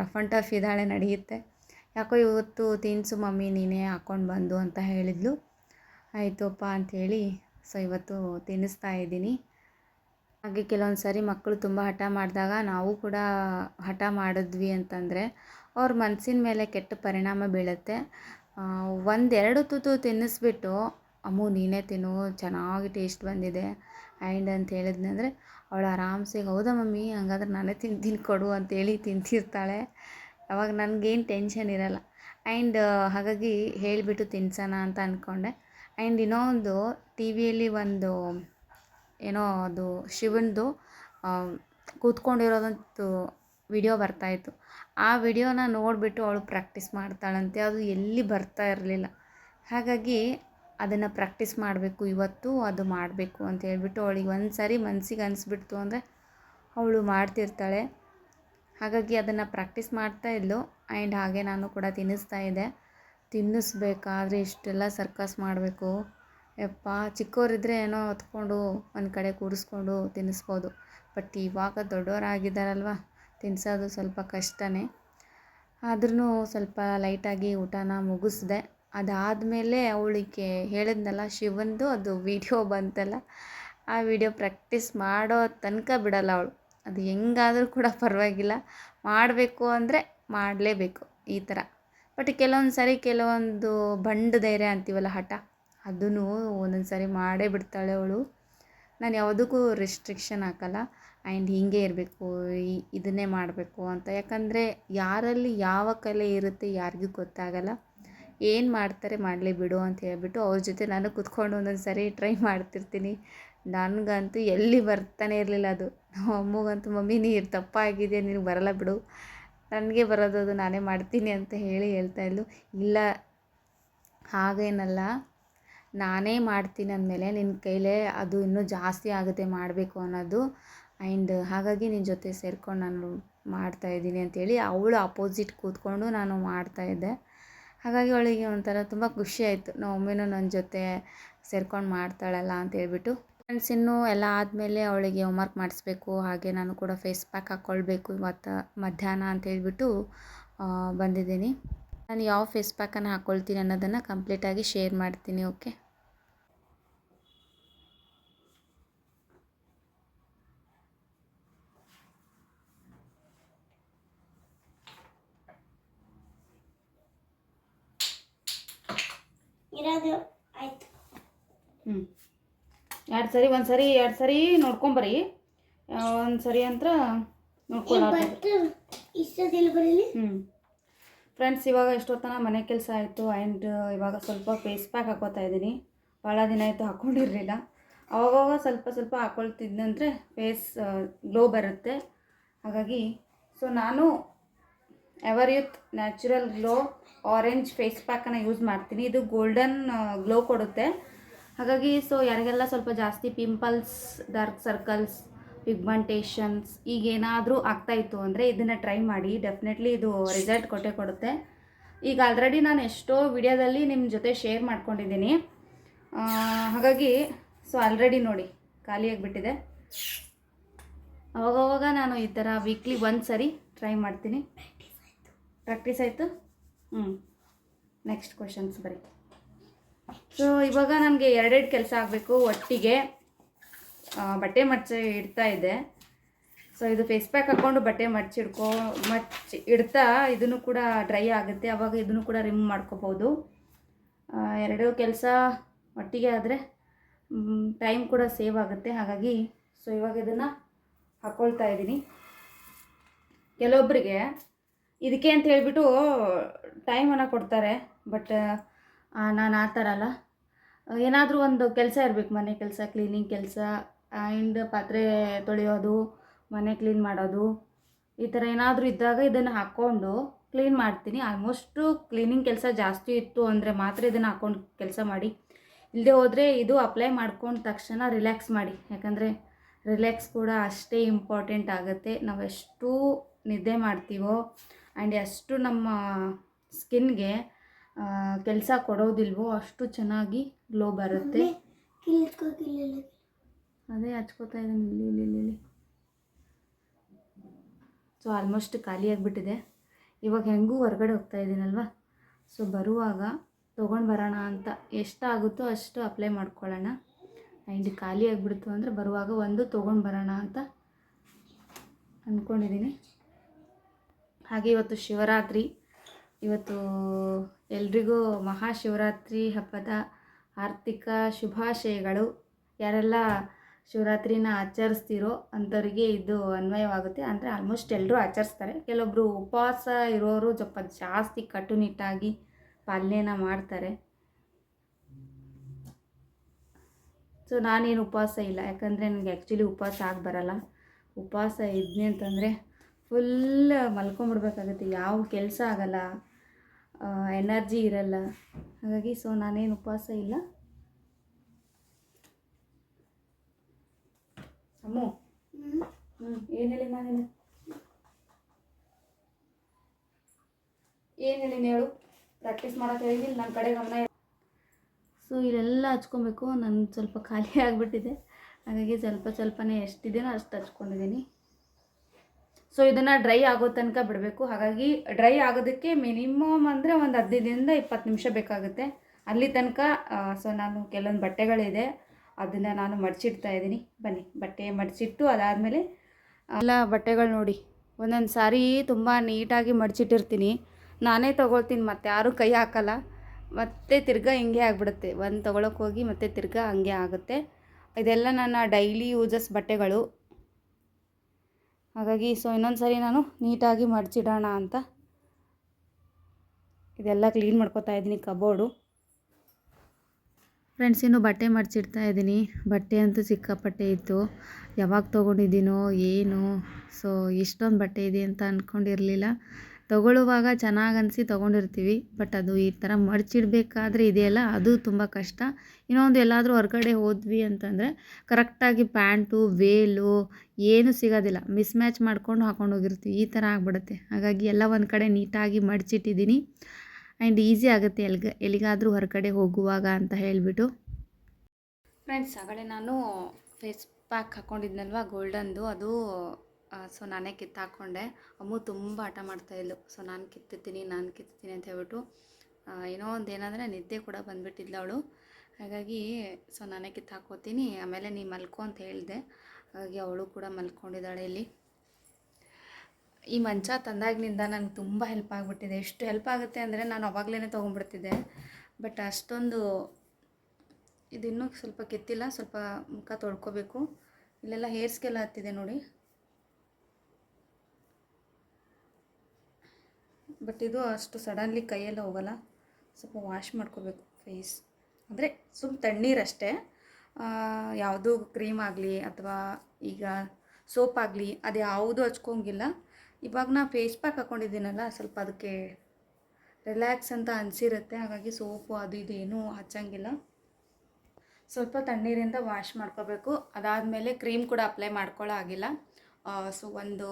ರಫ್ ಆ್ಯಂಡ್ ಟಫ್ ಇದ್ದಾಳೆ, ನಡೆಯುತ್ತೆ. ಯಾಕೋ ಇವತ್ತು ತಿನ್ಸು ಮಮ್ಮಿ, ನೀನೇ ಹಾಕ್ಕೊಂಡು ಬಂದು ಅಂತ ಹೇಳಿದ್ಲು. ಆಯಿತಪ್ಪ ಅಂಥೇಳಿ ಸೊ ಇವತ್ತು ತಿನ್ನಿಸ್ತಾ ಇದ್ದೀನಿ. ಹಾಗೆ ಕೆಲವೊಂದು ಸಾರಿ ಮಕ್ಕಳು ತುಂಬ ಹಠ ಮಾಡಿದಾಗ ನಾವು ಕೂಡ ಹಠ ಮಾಡಿದ್ವಿ ಅಂತಂದರೆ ಅವ್ರ ಮನಸ್ಸಿನ ಮೇಲೆ ಕೆಟ್ಟ ಪರಿಣಾಮ ಬೀಳುತ್ತೆ. ಒಂದೆರಡು ತುತ್ತು ತಿನ್ನಿಸ್ಬಿಟ್ಟು, ಅಮ್ಮು, ನೀನೇ ತಿನ್ನು, ಚೆನ್ನಾಗಿ ಟೇಸ್ಟ್ ಬಂದಿದೆ, ಆ್ಯಂಡ್ ಅಂತ ಹೇಳಿದ್ನಂದರೆ ಅವಳು ಆರಾಮ್ಸೆ, ಹೌದಾ ಮಮ್ಮಿ, ಹಂಗಾದ್ರೆ ನಾನೇ ತಿಂತೀನಿ ಕೊಡು ಅಂತೇಳಿ ತಿಂತಿರ್ತಾಳೆ. ಅವಾಗ ನನಗೇನು ಟೆನ್ಷನ್ ಇರಲ್ಲ. ಆ್ಯಂಡ್, ಹಾಗಾಗಿ ಹೇಳಿಬಿಟ್ಟು ತಿನ್ಸೋಣ ಅಂತ ಅಂದ್ಕೊಂಡೆ ಆ್ಯಂಡ್ ಇನ್ನೊಂದು, ಟಿ ವಿಯಲ್ಲಿ ಒಂದು ಏನೋ ಅದು ಶಿವನದು ಕೂತ್ಕೊಂಡಿರೋದಂತು ವಿಡಿಯೋ ಬರ್ತಾಯಿತ್ತು ಆ ವಿಡಿಯೋನ ನೋಡಿಬಿಟ್ಟು ಅವಳು ಪ್ರಾಕ್ಟೀಸ್ ಮಾಡ್ತಾಳಂತೆ. ಅದು ಎಲ್ಲಿ ಬರ್ತಾ ಇರಲಿಲ್ಲ. ಹಾಗಾಗಿ ಅದನ್ನು ಪ್ರಾಕ್ಟೀಸ್ ಮಾಡಬೇಕು, ಇವತ್ತು ಅದು ಮಾಡಬೇಕು ಅಂತ ಹೇಳಿಬಿಟ್ಟು ಅವಳಿಗೆ ಒಂದು ಸಾರಿ ಮನಸ್ಸಿಗೆ ಅನಿಸ್ಬಿಡ್ತು ಅಂದರೆ ಅವಳು ಮಾಡ್ತಿರ್ತಾಳೆ. ಹಾಗಾಗಿ ಅದನ್ನು ಪ್ರಾಕ್ಟೀಸ್ ಮಾಡ್ತಾ ಇದ್ಲು. ಆ್ಯಂಡ್ ಹಾಗೆ ನಾನು ಕೂಡ ತಿನ್ನಿಸ್ತಾ ಇದ್ದೆ. ತಿನ್ನಿಸ್ಬೇಕಾದ್ರೆ ಇಷ್ಟೆಲ್ಲ ಸರ್ಕಸ್ ಮಾಡಬೇಕು. ಯಪ್ಪ ಚಿಕ್ಕವರಿದ್ದರೆ ಏನೋ ಹೊತ್ಕೊಂಡು ಒಂದು ಕಡೆ ಕೂರಿಸ್ಕೊಂಡು ತಿನ್ನಿಸ್ಬೋದು. ಬಟ್ ಇವಾಗ ದೊಡ್ಡವರಾಗಿದ್ದಾರಲ್ವ ತಿನ್ನಿಸೋದು ಸ್ವಲ್ಪ ಕಷ್ಟನೇ. ಆದ್ರೂ ಸ್ವಲ್ಪ ಲೈಟಾಗಿ ಊಟನ ಮುಗಿಸ್ದೆ. ಅದಾದಮೇಲೆ ಅವಳಿಗೆ ಹೇಳಿದ್ನಲ್ಲ ಶಿವಂದು, ಅದು ವಿಡಿಯೋ ಬಂತಲ್ಲ, ಆ ವಿಡಿಯೋ ಪ್ರಾಕ್ಟೀಸ್ ಮಾಡೋ ತನಕ ಬಿಡಲ್ಲ ಅವಳು. ಅದು ಹೆಂಗಾದರೂ ಕೂಡ ಪರವಾಗಿಲ್ಲ. ಮಾಡಬೇಕು ಅಂದರೆ ಮಾಡಲೇಬೇಕು ಈ ಥರ ಬಟ್ ಕೆಲವೊಂದು ಸಾರಿ ಕೆಲವೊಂದು ಬಂಡ ಧೈರ್ಯ ಅಂತೀವಲ್ಲ ಹಠ. ಅದನ್ನು ಒಂದೊಂದು ಸಾರಿ ಮಾಡೇ ಬಿಡ್ತಾಳೆ ಅವಳು. ನಾನು ಯಾವುದಕ್ಕೂ ರೆಸ್ಟ್ರಿಕ್ಷನ್ ಹಾಕಲ್ಲ. ಆ್ಯಂಡ್ ಹೀಗೆ ಇರಬೇಕು ಇದನ್ನೇ ಮಾಡಬೇಕು ಅಂತ. ಯಾಕಂದರೆ ಯಾರಲ್ಲಿ ಯಾವ ಕಲೆ ಇರುತ್ತೆ ಯಾರಿಗೂ ಗೊತ್ತಾಗಲ್ಲ. ಏನು ಮಾಡ್ತಾರೆ ಮಾಡಲಿ ಬಿಡು ಅಂತ ಹೇಳಿಬಿಟ್ಟು ಅವ್ರ ಜೊತೆ ನಾನು ಕೂತ್ಕೊಂಡು ಒಂದೊಂದು ಸಾರಿ ಟ್ರೈ ಮಾಡ್ತಿರ್ತೀನಿ. ನನಗಂತೂ ಎಲ್ಲಿ ಬರ್ತಾನೆ ಇರಲಿಲ್ಲ ಅದು. ನಮ್ಮ ಅಮ್ಮಗಂತೂ, ಮಮ್ಮಿ, ನೀರು ತಪ್ಪಾಗಿದೆ ನಿನಗೆ ಬರಲ್ಲ ಬಿಡು. ನನಗೆ ಬರೋದು ಅದು ನಾನೇ ಮಾಡ್ತೀನಿ ಅಂತ ಹೇಳಿ ಹೇಳ್ತಾಯಿದ್ಲು ಇಲ್ಲ, ಹಾಗೇನಲ್ಲ. ನಾನೇ ಮಾಡ್ತೀನಿ ಅಂದಮೇಲೆ ನಿನ್ನ ಕೈಲೇ ಅದು ಇನ್ನೂ ಜಾಸ್ತಿ ಆಗುತ್ತೆ ಮಾಡಬೇಕು ಅನ್ನೋದು. ಆ್ಯಂಡ್ ಹಾಗಾಗಿ ನಿನ್ನ ಜೊತೆ ಸೇರ್ಕೊಂಡು ನಾನು ಮಾಡ್ತಾ ಇದ್ದೀನಿ ಅಂಥೇಳಿ ಅವಳು ಅಪೋಸಿಟ್ ಕೂತ್ಕೊಂಡು ನಾನು ಮಾಡ್ತಾ ಇದ್ದೆ. ಹಾಗಾಗಿ ಅವಳಿಗೆ ಒಂಥರ ತುಂಬ ಖುಷಿ ಆಯಿತು. ನಮ್ಮ ಒಮ್ಮೆನೂ ನನ್ನ ಜೊತೆ ಸೇರ್ಕೊಂಡು ಮಾಡ್ತಾಳಲ್ಲ ಅಂತ ಹೇಳ್ಬಿಟ್ಟು. ಫ್ರೆಂಡ್ಸ್ ಇನ್ನೂ ಎಲ್ಲ ಆದಮೇಲೆ ಅವಳಿಗೆ ಹೋಮ್ವರ್ಕ್ ಮಾಡಿಸ್ಬೇಕು, ಹಾಗೆ ನಾನು ಕೂಡ ಫೇಸ್ ಪ್ಯಾಕ್ ಹಾಕ್ಕೊಳ್ಬೇಕು ಇವತ್ತು ಮಧ್ಯಾಹ್ನ ಅಂತ ಹೇಳ್ಬಿಟ್ಟು ಬಂದಿದ್ದೀನಿ. ನಾನು ಯಾವ ಫೇಸ್ ಪ್ಯಾಕನ್ನು ಹಾಕ್ಕೊಳ್ತೀನಿ ಅನ್ನೋದನ್ನು ಕಂಪ್ಲೀಟಾಗಿ ಶೇರ್ ಮಾಡ್ತೀನಿ ಓಕೆ ಇರೋದು ಆಯ್ತು. ಹ್ಞೂ ಎರಡು ಸರಿ ಒಂದು ಸರಿ ಎರಡು ಸರಿ ನೋಡ್ಕೊಂಬರಿ ಒಂದು ಸರಿ ಅಂತ ಬರೀಲಿ? ಹ್ಞೂ ಫ್ರೆಂಡ್ಸ್ ಇವಾಗ ಎಷ್ಟೊತ್ತನ ಮನೆ ಕೆಲಸ ಆಯಿತು ಆ್ಯಂಡ್ ಇವಾಗ ಸ್ವಲ್ಪ ಫೇಸ್ ಪ್ಯಾಕ್ ಹಾಕೋತಾ ಇದ್ದೀನಿ. ಭಾಳ ದಿನ ಆಯಿತು ಹಾಕ್ಕೊಂಡಿರಲಿಲ್ಲ ಅವಾಗವಾಗ ಸ್ವಲ್ಪ ಸ್ವಲ್ಪ ಹಾಕ್ಕೊಳ್ತಿದ್ದಂದರೆ ಫೇಸ್ ಗ್ಲೋ ಬರುತ್ತೆ. ಹಾಗಾಗಿ ಸೊ ನಾನು ever youth natural glow orange face ಪ್ಯಾಕನ್ನು use ಮಾಡ್ತೀನಿ. ಇದು ಗೋಲ್ಡನ್ ಗ್ಲೋ ಕೊಡುತ್ತೆ. ಹಾಗಾಗಿ ಸೊ ಯಾರಿಗೆಲ್ಲ ಸ್ವಲ್ಪ ಜಾಸ್ತಿ ಪಿಂಪಲ್ಸ್ ಡಾರ್ಕ್ ಸರ್ಕಲ್ಸ್ ಪಿಗ್ಮೆಂಟೇಷನ್ಸ್ ಈಗ ಏನಾದರೂ ಆಗ್ತಾಯಿತ್ತು ಅಂದರೆ ಇದನ್ನು ಟ್ರೈ ಮಾಡಿ. ಡೆಫಿನೆಟ್ಲಿ ಇದು ರಿಸಲ್ಟ್ ಕೊಟ್ಟೆ ಕೊಡುತ್ತೆ. ಈಗ ಆಲ್ರೆಡಿ ನಾನು ಎಷ್ಟೋ ವಿಡಿಯೋದಲ್ಲಿ ನಿಮ್ಮ ಜೊತೆ ಶೇರ್ ಮಾಡ್ಕೊಂಡಿದ್ದೀನಿ. ಹಾಗಾಗಿ ಸೊ ಆಲ್ರೆಡಿ ನೋಡಿ ಖಾಲಿಯಾಗಿಬಿಟ್ಟಿದೆ ಅವಾಗವಾಗ ನಾನು ಈ ಥರ ವೀಕ್ಲಿ ಒಂದು ಸರಿ ಟ್ರೈ ಮಾಡ್ತೀನಿ. ಪ್ರಾಕ್ಟೀಸ್ ಆಯಿತು? ಹ್ಞೂ ನೆಕ್ಸ್ಟ್ ಕ್ವಶನ್ಸ್ ಬರೀ. ಸೊ ಇವಾಗ ನನಗೆ ಎರಡೆರಡು ಕೆಲಸ ಆಗಬೇಕು ಒಟ್ಟಿಗೆ. ಬಟ್ಟೆ ಮಡ್ಚಿ ಇಡ್ತಾ ಇದೆ. ಸೊ ಇದು ಫೇಸ್ ಪ್ಯಾಕ್ ಹಾಕ್ಕೊಂಡು ಬಟ್ಟೆ ಮಡ್ಚಿ ಮಚ್ಚಿ ಇಡ್ತಾ ಇದನ್ನು ಕೂಡ ಡ್ರೈ ಆಗುತ್ತೆ. ಆವಾಗ ಇದನ್ನು ಕೂಡ ರಿಮೂವ್ ಮಾಡ್ಕೋಬೋದು. ಎರಡೂ ಕೆಲಸ ಒಟ್ಟಿಗೆ ಆದರೆ ಟೈಮ್ ಕೂಡ ಸೇವ್ ಆಗುತ್ತೆ. ಹಾಗಾಗಿ ಸೊ ಇವಾಗ ಇದನ್ನು ಹಾಕ್ಕೊಳ್ತಾ ಇದ್ದೀನಿ ಕೆಲವೊಬ್ಬರಿಗೆ ಇದಕ್ಕೆ ಅಂತ ಹೇಳಿಬಿಟ್ಟು ಟೈಮನ್ನು ಕೊಡ್ತಾರೆ. ಬಟ್ ನಾನು ಆ ಥರ ಅಲ್ಲ. ಏನಾದರೂ ಒಂದು ಕೆಲಸ ಇರಬೇಕು, ಮನೆ ಕೆಲಸ ಕ್ಲೀನಿಂಗ್ ಕೆಲಸ ಆ್ಯಂಡ್ ಪಾತ್ರೆ ತೊಳೆಯೋದು, ಮನೆ ಕ್ಲೀನ್ ಮಾಡೋದು, ಈ ಥರ ಏನಾದರೂ ಇದ್ದಾಗ ಇದನ್ನು ಹಾಕ್ಕೊಂಡು ಕ್ಲೀನ್ ಮಾಡ್ತೀನಿ. ಆಲ್ಮೋಸ್ಟು ಕ್ಲೀನಿಂಗ್ ಕೆಲಸ ಜಾಸ್ತಿ ಇತ್ತು ಅಂದರೆ ಮಾತ್ರ ಇದನ್ನು ಹಾಕ್ಕೊಂಡು ಕೆಲಸ ಮಾಡಿ. ಇಲ್ಲದೆ ಹೋದರೆ ಇದು ಅಪ್ಲೈ ಮಾಡ್ಕೊಂಡ ತಕ್ಷಣ ರಿಲ್ಯಾಕ್ಸ್ ಮಾಡಿ. ಯಾಕಂದರೆ ರಿಲ್ಯಾಕ್ಸ್ ಕೂಡ ಅಷ್ಟೇ ಇಂಪಾರ್ಟೆಂಟ್ ಆಗುತ್ತೆ. ನಾವು ಎಷ್ಟು ನಿದ್ದೆ ಮಾಡ್ತೀವೋ ಆ್ಯಂಡ್ ಎಷ್ಟು ನಮ್ಮ ಸ್ಕಿನ್ಗೆ ಕೆಲಸ ಕೊಡೋದಿಲ್ವೋ ಅಷ್ಟು ಚೆನ್ನಾಗಿ ಗ್ಲೋ ಬರುತ್ತೆ. ಅದೇ ಹಚ್ಕೋತಾ ಇದ್ದೀನಿ. ಇಲ್ಲಿ ಇಲ್ಲಿ ಇಲ್ಲಿ ಇಲ್ಲಿ. ಸೊ ಆಲ್ಮೋಸ್ಟ್ ಖಾಲಿಯಾಗಿಬಿಟ್ಟಿದೆ ಇವಾಗ ಹೆಂಗೂ ಹೊರಗಡೆ ಹೋಗ್ತಾ ಇದ್ದೀನಲ್ವ? ಸೊ ಬರುವಾಗ ತೊಗೊಂಡು ಬರೋಣ ಅಂತ ಎಷ್ಟಾಗುತ್ತೋ ಅಷ್ಟು ಅಪ್ಲೈ ಮಾಡ್ಕೊಳ್ಳೋಣ. ಆ್ಯಂಡ್ ಖಾಲಿ ಆಗಿಬಿಡ್ತು ಅಂದರೆ ಬರುವಾಗ ಒಂದು ತೊಗೊಂಡು ಬರೋಣ ಅಂತ ಅಂದ್ಕೊಂಡಿದ್ದೀನಿ ಹಾಗೆ ಇವತ್ತು ಶಿವರಾತ್ರಿ. ಇವತ್ತು ಎಲ್ರಿಗೂ ಮಹಾಶಿವರಾತ್ರಿ ಹಬ್ಬದ ಆರ್ಥಿಕ ಶುಭಾಶಯಗಳು. ಯಾರೆಲ್ಲ ಶಿವರಾತ್ರಿನ ಆಚರಿಸ್ತಿರೋ ಅಂಥವ್ರಿಗೆ ಇದು ಅನ್ವಯವಾಗುತ್ತೆ. ಅಂದರೆ ಆಲ್ಮೋಸ್ಟ್ ಎಲ್ಲರೂ ಆಚರಿಸ್ತಾರೆ. ಕೆಲವೊಬ್ಬರು ಉಪವಾಸ ಇರೋರು ಸ್ವಲ್ಪ ಜಾಸ್ತಿ ಕಟ್ಟುನಿಟ್ಟಾಗಿ ಪಾಲನೆನ ಮಾಡ್ತಾರೆ. ಸೊ ನಾನೇನು ಉಪವಾಸ ಇಲ್ಲ. ಯಾಕಂದರೆ ನನಗೆ ಆ್ಯಕ್ಚುಲಿ ಉಪವಾಸ ಆಗಿ ಬರಲ್ಲ. ಉಪವಾಸ ಇದ್ನಿ ಅಂತಂದರೆ ಫುಲ್ ಮಲ್ಕೊಂಬಿಡ್ಬೇಕಾಗುತ್ತೆ. ಯಾವ ಕೆಲಸ ಆಗಲ್ಲ. ಎನರ್ಜಿ ಇರಲ್ಲ. ಹಾಗಾಗಿ ಸೊ ನಾನೇನು ಉಪವಾಸ ಇಲ್ಲ. ಅಮ್ಮು. ಹ್ಞೂ ಏನು ಹೇಳಿ ನಾನೇನು ಏನು ಹೇಳಿ ಹೇಳು? ಪ್ರಾಕ್ಟೀಸ್ ಮಾಡೋಕೆ ಹೇಳಿದ್ದೀನಿ ನನ್ನ ಕಡೆ ಗಮನ ಸೊ ಇಲ್ಲೆಲ್ಲ ಹಚ್ಕೊಬೇಕು. ನನ್ನ ಸ್ವಲ್ಪ ಖಾಲಿ ಆಗಿಬಿಟ್ಟಿದೆ. ಹಾಗಾಗಿ ಸ್ವಲ್ಪ ಸ್ವಲ್ಪನೇ ಎಷ್ಟಿದೆಯೋ ಅಷ್ಟು ಹಚ್ಕೊಂಡಿದ್ದೀನಿ. ಸೊ ಇದನ್ನು ಡ್ರೈ ಆಗೋ ತನಕ ಬಿಡಬೇಕು. ಹಾಗಾಗಿ ಡ್ರೈ ಆಗೋದಕ್ಕೆ ಮಿನಿಮಮ್ ಅಂದರೆ ಒಂದು ಹದಿನೈದರಿಂದ ಇಪ್ಪತ್ತು ನಿಮಿಷ ಬೇಕಾಗುತ್ತೆ. ಅಲ್ಲಿ ತನಕ ಸೊ ನಾನು ಕೆಲವೊಂದು ಬಟ್ಟೆಗಳಿದೆ. ಅದನ್ನು ನಾನು ಮಡಚಿಡ್ತಾ ಇದ್ದೀನಿ. ಬನ್ನಿ, ಬಟ್ಟೆ ಮಡಚಿಟ್ಟು ಅದಾದಮೇಲೆ ಎಲ್ಲ ಬಟ್ಟೆಗಳು ನೋಡಿ. ಒಂದೊಂದು ಸಾರಿ ತುಂಬ ನೀಟಾಗಿ ಮಡಚಿಟ್ಟಿರ್ತೀನಿ. ನಾನೇ ತೊಗೊಳ್ತೀನಿ, ಮತ್ತೆ ಯಾರೂ ಕೈ ಹಾಕಲ್ಲ. ಮತ್ತೆ ತಿರ್ಗಾ ಹಿಂಗೆ ಆಗಿಬಿಡುತ್ತೆ. ಒಂದು ತೊಗೊಳಕ್ಕೆ ಹೋಗಿ ಮತ್ತೆ ತಿರ್ಗಾ ಹಂಗೆ ಆಗುತ್ತೆ. ಇದೆಲ್ಲ ನನ್ನ ಡೈಲಿ ಯೂಸಸ್ ಬಟ್ಟೆಗಳು. ಹಾಗಾಗಿ ಸೊ ಇನ್ನೊಂದು ಸರಿ ನಾನು ನೀಟಾಗಿ ಮಡಚಿಡೋಣ ಅಂತ. ಇದೆಲ್ಲ ಕ್ಲೀನ್ ಮಾಡ್ಕೋತಾ ಇದ್ದೀನಿ ಕಬೋರ್ಡು. ಫ್ರೆಂಡ್ಸ್, ಇನ್ನು ಬಟ್ಟೆ ಮಡಚಿಡ್ತಾ ಇದ್ದೀನಿ. ಬಟ್ಟೆ ಅಂತೂ ಸಿಕ್ಕಾಪಟ್ಟೆ ಇತ್ತು. ಯಾವಾಗ ತೊಗೊಂಡಿದ್ದೀನೋ ಏನು. ಸೊ, ಇಷ್ಟೊಂದು ಬಟ್ಟೆ ಇದೆ ಅಂತ ಅಂದ್ಕೊಂಡಿರಲಿಲ್ಲ ತಗೊಳ್ಳುವಾಗ ಚೆನ್ನಾಗಿ ಅನಿಸಿ ತೊಗೊಂಡಿರ್ತೀವಿ. ಬಟ್ ಅದು ಈ ಥರ ಮಡಚಿಡ್ಬೇಕಾದ್ರೆ ಇದೆಯಲ್ಲ ಅದು ತುಂಬ ಕಷ್ಟ. ಇನ್ನೊಂದು ಎಲ್ಲಾದರೂ ಹೊರಗಡೆ ಹೋದ್ವಿ ಅಂತಂದರೆ, ಕರೆಕ್ಟಾಗಿ ಪ್ಯಾಂಟು, ವೇಲು ಏನೂ ಸಿಗೋದಿಲ್ಲ. ಮಿಸ್ ಮ್ಯಾಚ್ ಮಾಡ್ಕೊಂಡು ಹಾಕೊಂಡು ಹೋಗಿರ್ತೀವಿ. ಈ ಥರ ಆಗ್ಬಿಡುತ್ತೆ. ಹಾಗಾಗಿ ಎಲ್ಲ ಒಂದು ಕಡೆ ನೀಟಾಗಿ ಮಡಚಿಟ್ಟಿದ್ದೀನಿ. ಆ್ಯಂಡ್ ಈಸಿ ಆಗುತ್ತೆ ಎಲ್ಗ, ಎಲ್ಲಿಗಾದರೂ ಹೊರಗಡೆ ಹೋಗುವಾಗ ಅಂತ ಹೇಳಿಬಿಟ್ಟು. ಫ್ರೆಂಡ್ಸ್, ಆಗಲೇ ನಾನು ಫೇಸ್ ಪ್ಯಾಕ್ ಹಾಕ್ಕೊಂಡಿದ್ನಲ್ವ ಗೋಲ್ಡನ್ದು. ಅದು ಸೊ ನಾನೇ ಕಿತ್ತಾಕೊಂಡೆ. ಅಮ್ಮು ತುಂಬ ಹಠ ಮಾಡ್ತಾಯಿದ್ಲು ಸೊ ನಾನು ಕಿತ್ತುತ್ತೀನಿ ನಾನು ಕಿತ್ತುತ್ತೀನಿ ಅಂತ ಹೇಳ್ಬಿಟ್ಟು ಏನೋ ಒಂದು ಏನಂದರೆ ನಿದ್ದೆ ಕೂಡ ಬಂದುಬಿಟ್ಟಿದ್ಲು ಅವಳು. ಹಾಗಾಗಿ, ಸೊ ನಾನೇ ಕಿತ್ತು ಹಾಕ್ಕೋತೀನಿ ಆಮೇಲೆ ನೀ ಮಲ್ಕೊ ಅಂತ ಹೇಳಿದೆ. ಹಾಗಾಗಿ ಅವಳು ಕೂಡ ಮಲ್ಕೊಂಡಿದ್ದಾಳೆ ಇಲ್ಲಿ. ಈ ಮಂಚ ತಂದಾಗಿನಿಂದ ನನಗೆ ತುಂಬ ಹೆಲ್ಪ್ ಆಗಿಬಿಟ್ಟಿದೆ. ಎಷ್ಟು ಹೆಲ್ಪ್ ಆಗುತ್ತೆ ಅಂದರೆ ನಾನು ಅವಾಗಲೇ ತೊಗೊಂಡ್ಬಿಡ್ತಿದ್ದೆ. ಬಟ್ ಅಷ್ಟೊಂದು ಇದಿನ್ನೂ ಸ್ವಲ್ಪ ಕೆತ್ತಿಲ್ಲ, ಸ್ವಲ್ಪ ಮುಖ ತೊಳ್ಕೋಬೇಕು. ಇಲ್ಲೆಲ್ಲ ಹೇರ್ಸ್ಗೆಲ್ಲ ಹತ್ತಿದೆ ನೋಡಿ. ಬಟ್ ಇದು ಅಷ್ಟು ಸಡನ್ಲಿ ಕೈಯೆಲ್ಲ ಹೋಗಲ್ಲ. ಸ್ವಲ್ಪ ವಾಶ್ ಮಾಡ್ಕೋಬೇಕು ಫೇಸ್ ಅಂದರೆ ಸುಮ್ಮ ತಣ್ಣೀರಷ್ಟೇ. ಯಾವುದು ಕ್ರೀಮ್ ಆಗಲಿ ಅಥವಾ ಈಗ ಸೋಪ್ ಆಗಲಿ ಅದು ಯಾವುದು ಹಚ್ಕೊಂಗಿಲ್ಲ. ಇವಾಗ ನಾ ಫೇಸ್ ಪ್ಯಾಕ್ ಹಾಕ್ಕೊಂಡಿದ್ದೀನಲ್ಲ ಸ್ವಲ್ಪ ಅದಕ್ಕೆ ರಿಲ್ಯಾಕ್ಸ್ ಅಂತ ಅನಿಸಿರುತ್ತೆ. ಹಾಗಾಗಿ ಸೋಪು ಅದು ಇದು ಏನೂ ಹಚ್ಚಂಗಿಲ್ಲ. ಸ್ವಲ್ಪ ತಣ್ಣೀರಿಂದ ವಾಶ್ ಮಾಡ್ಕೋಬೇಕು. ಅದಾದಮೇಲೆ ಕ್ರೀಮ್ ಕೂಡ ಅಪ್ಲೈ ಮಾಡ್ಕೊಳ್ಳೋ ಆಗಿಲ್ಲ ಸೊ ಒಂದು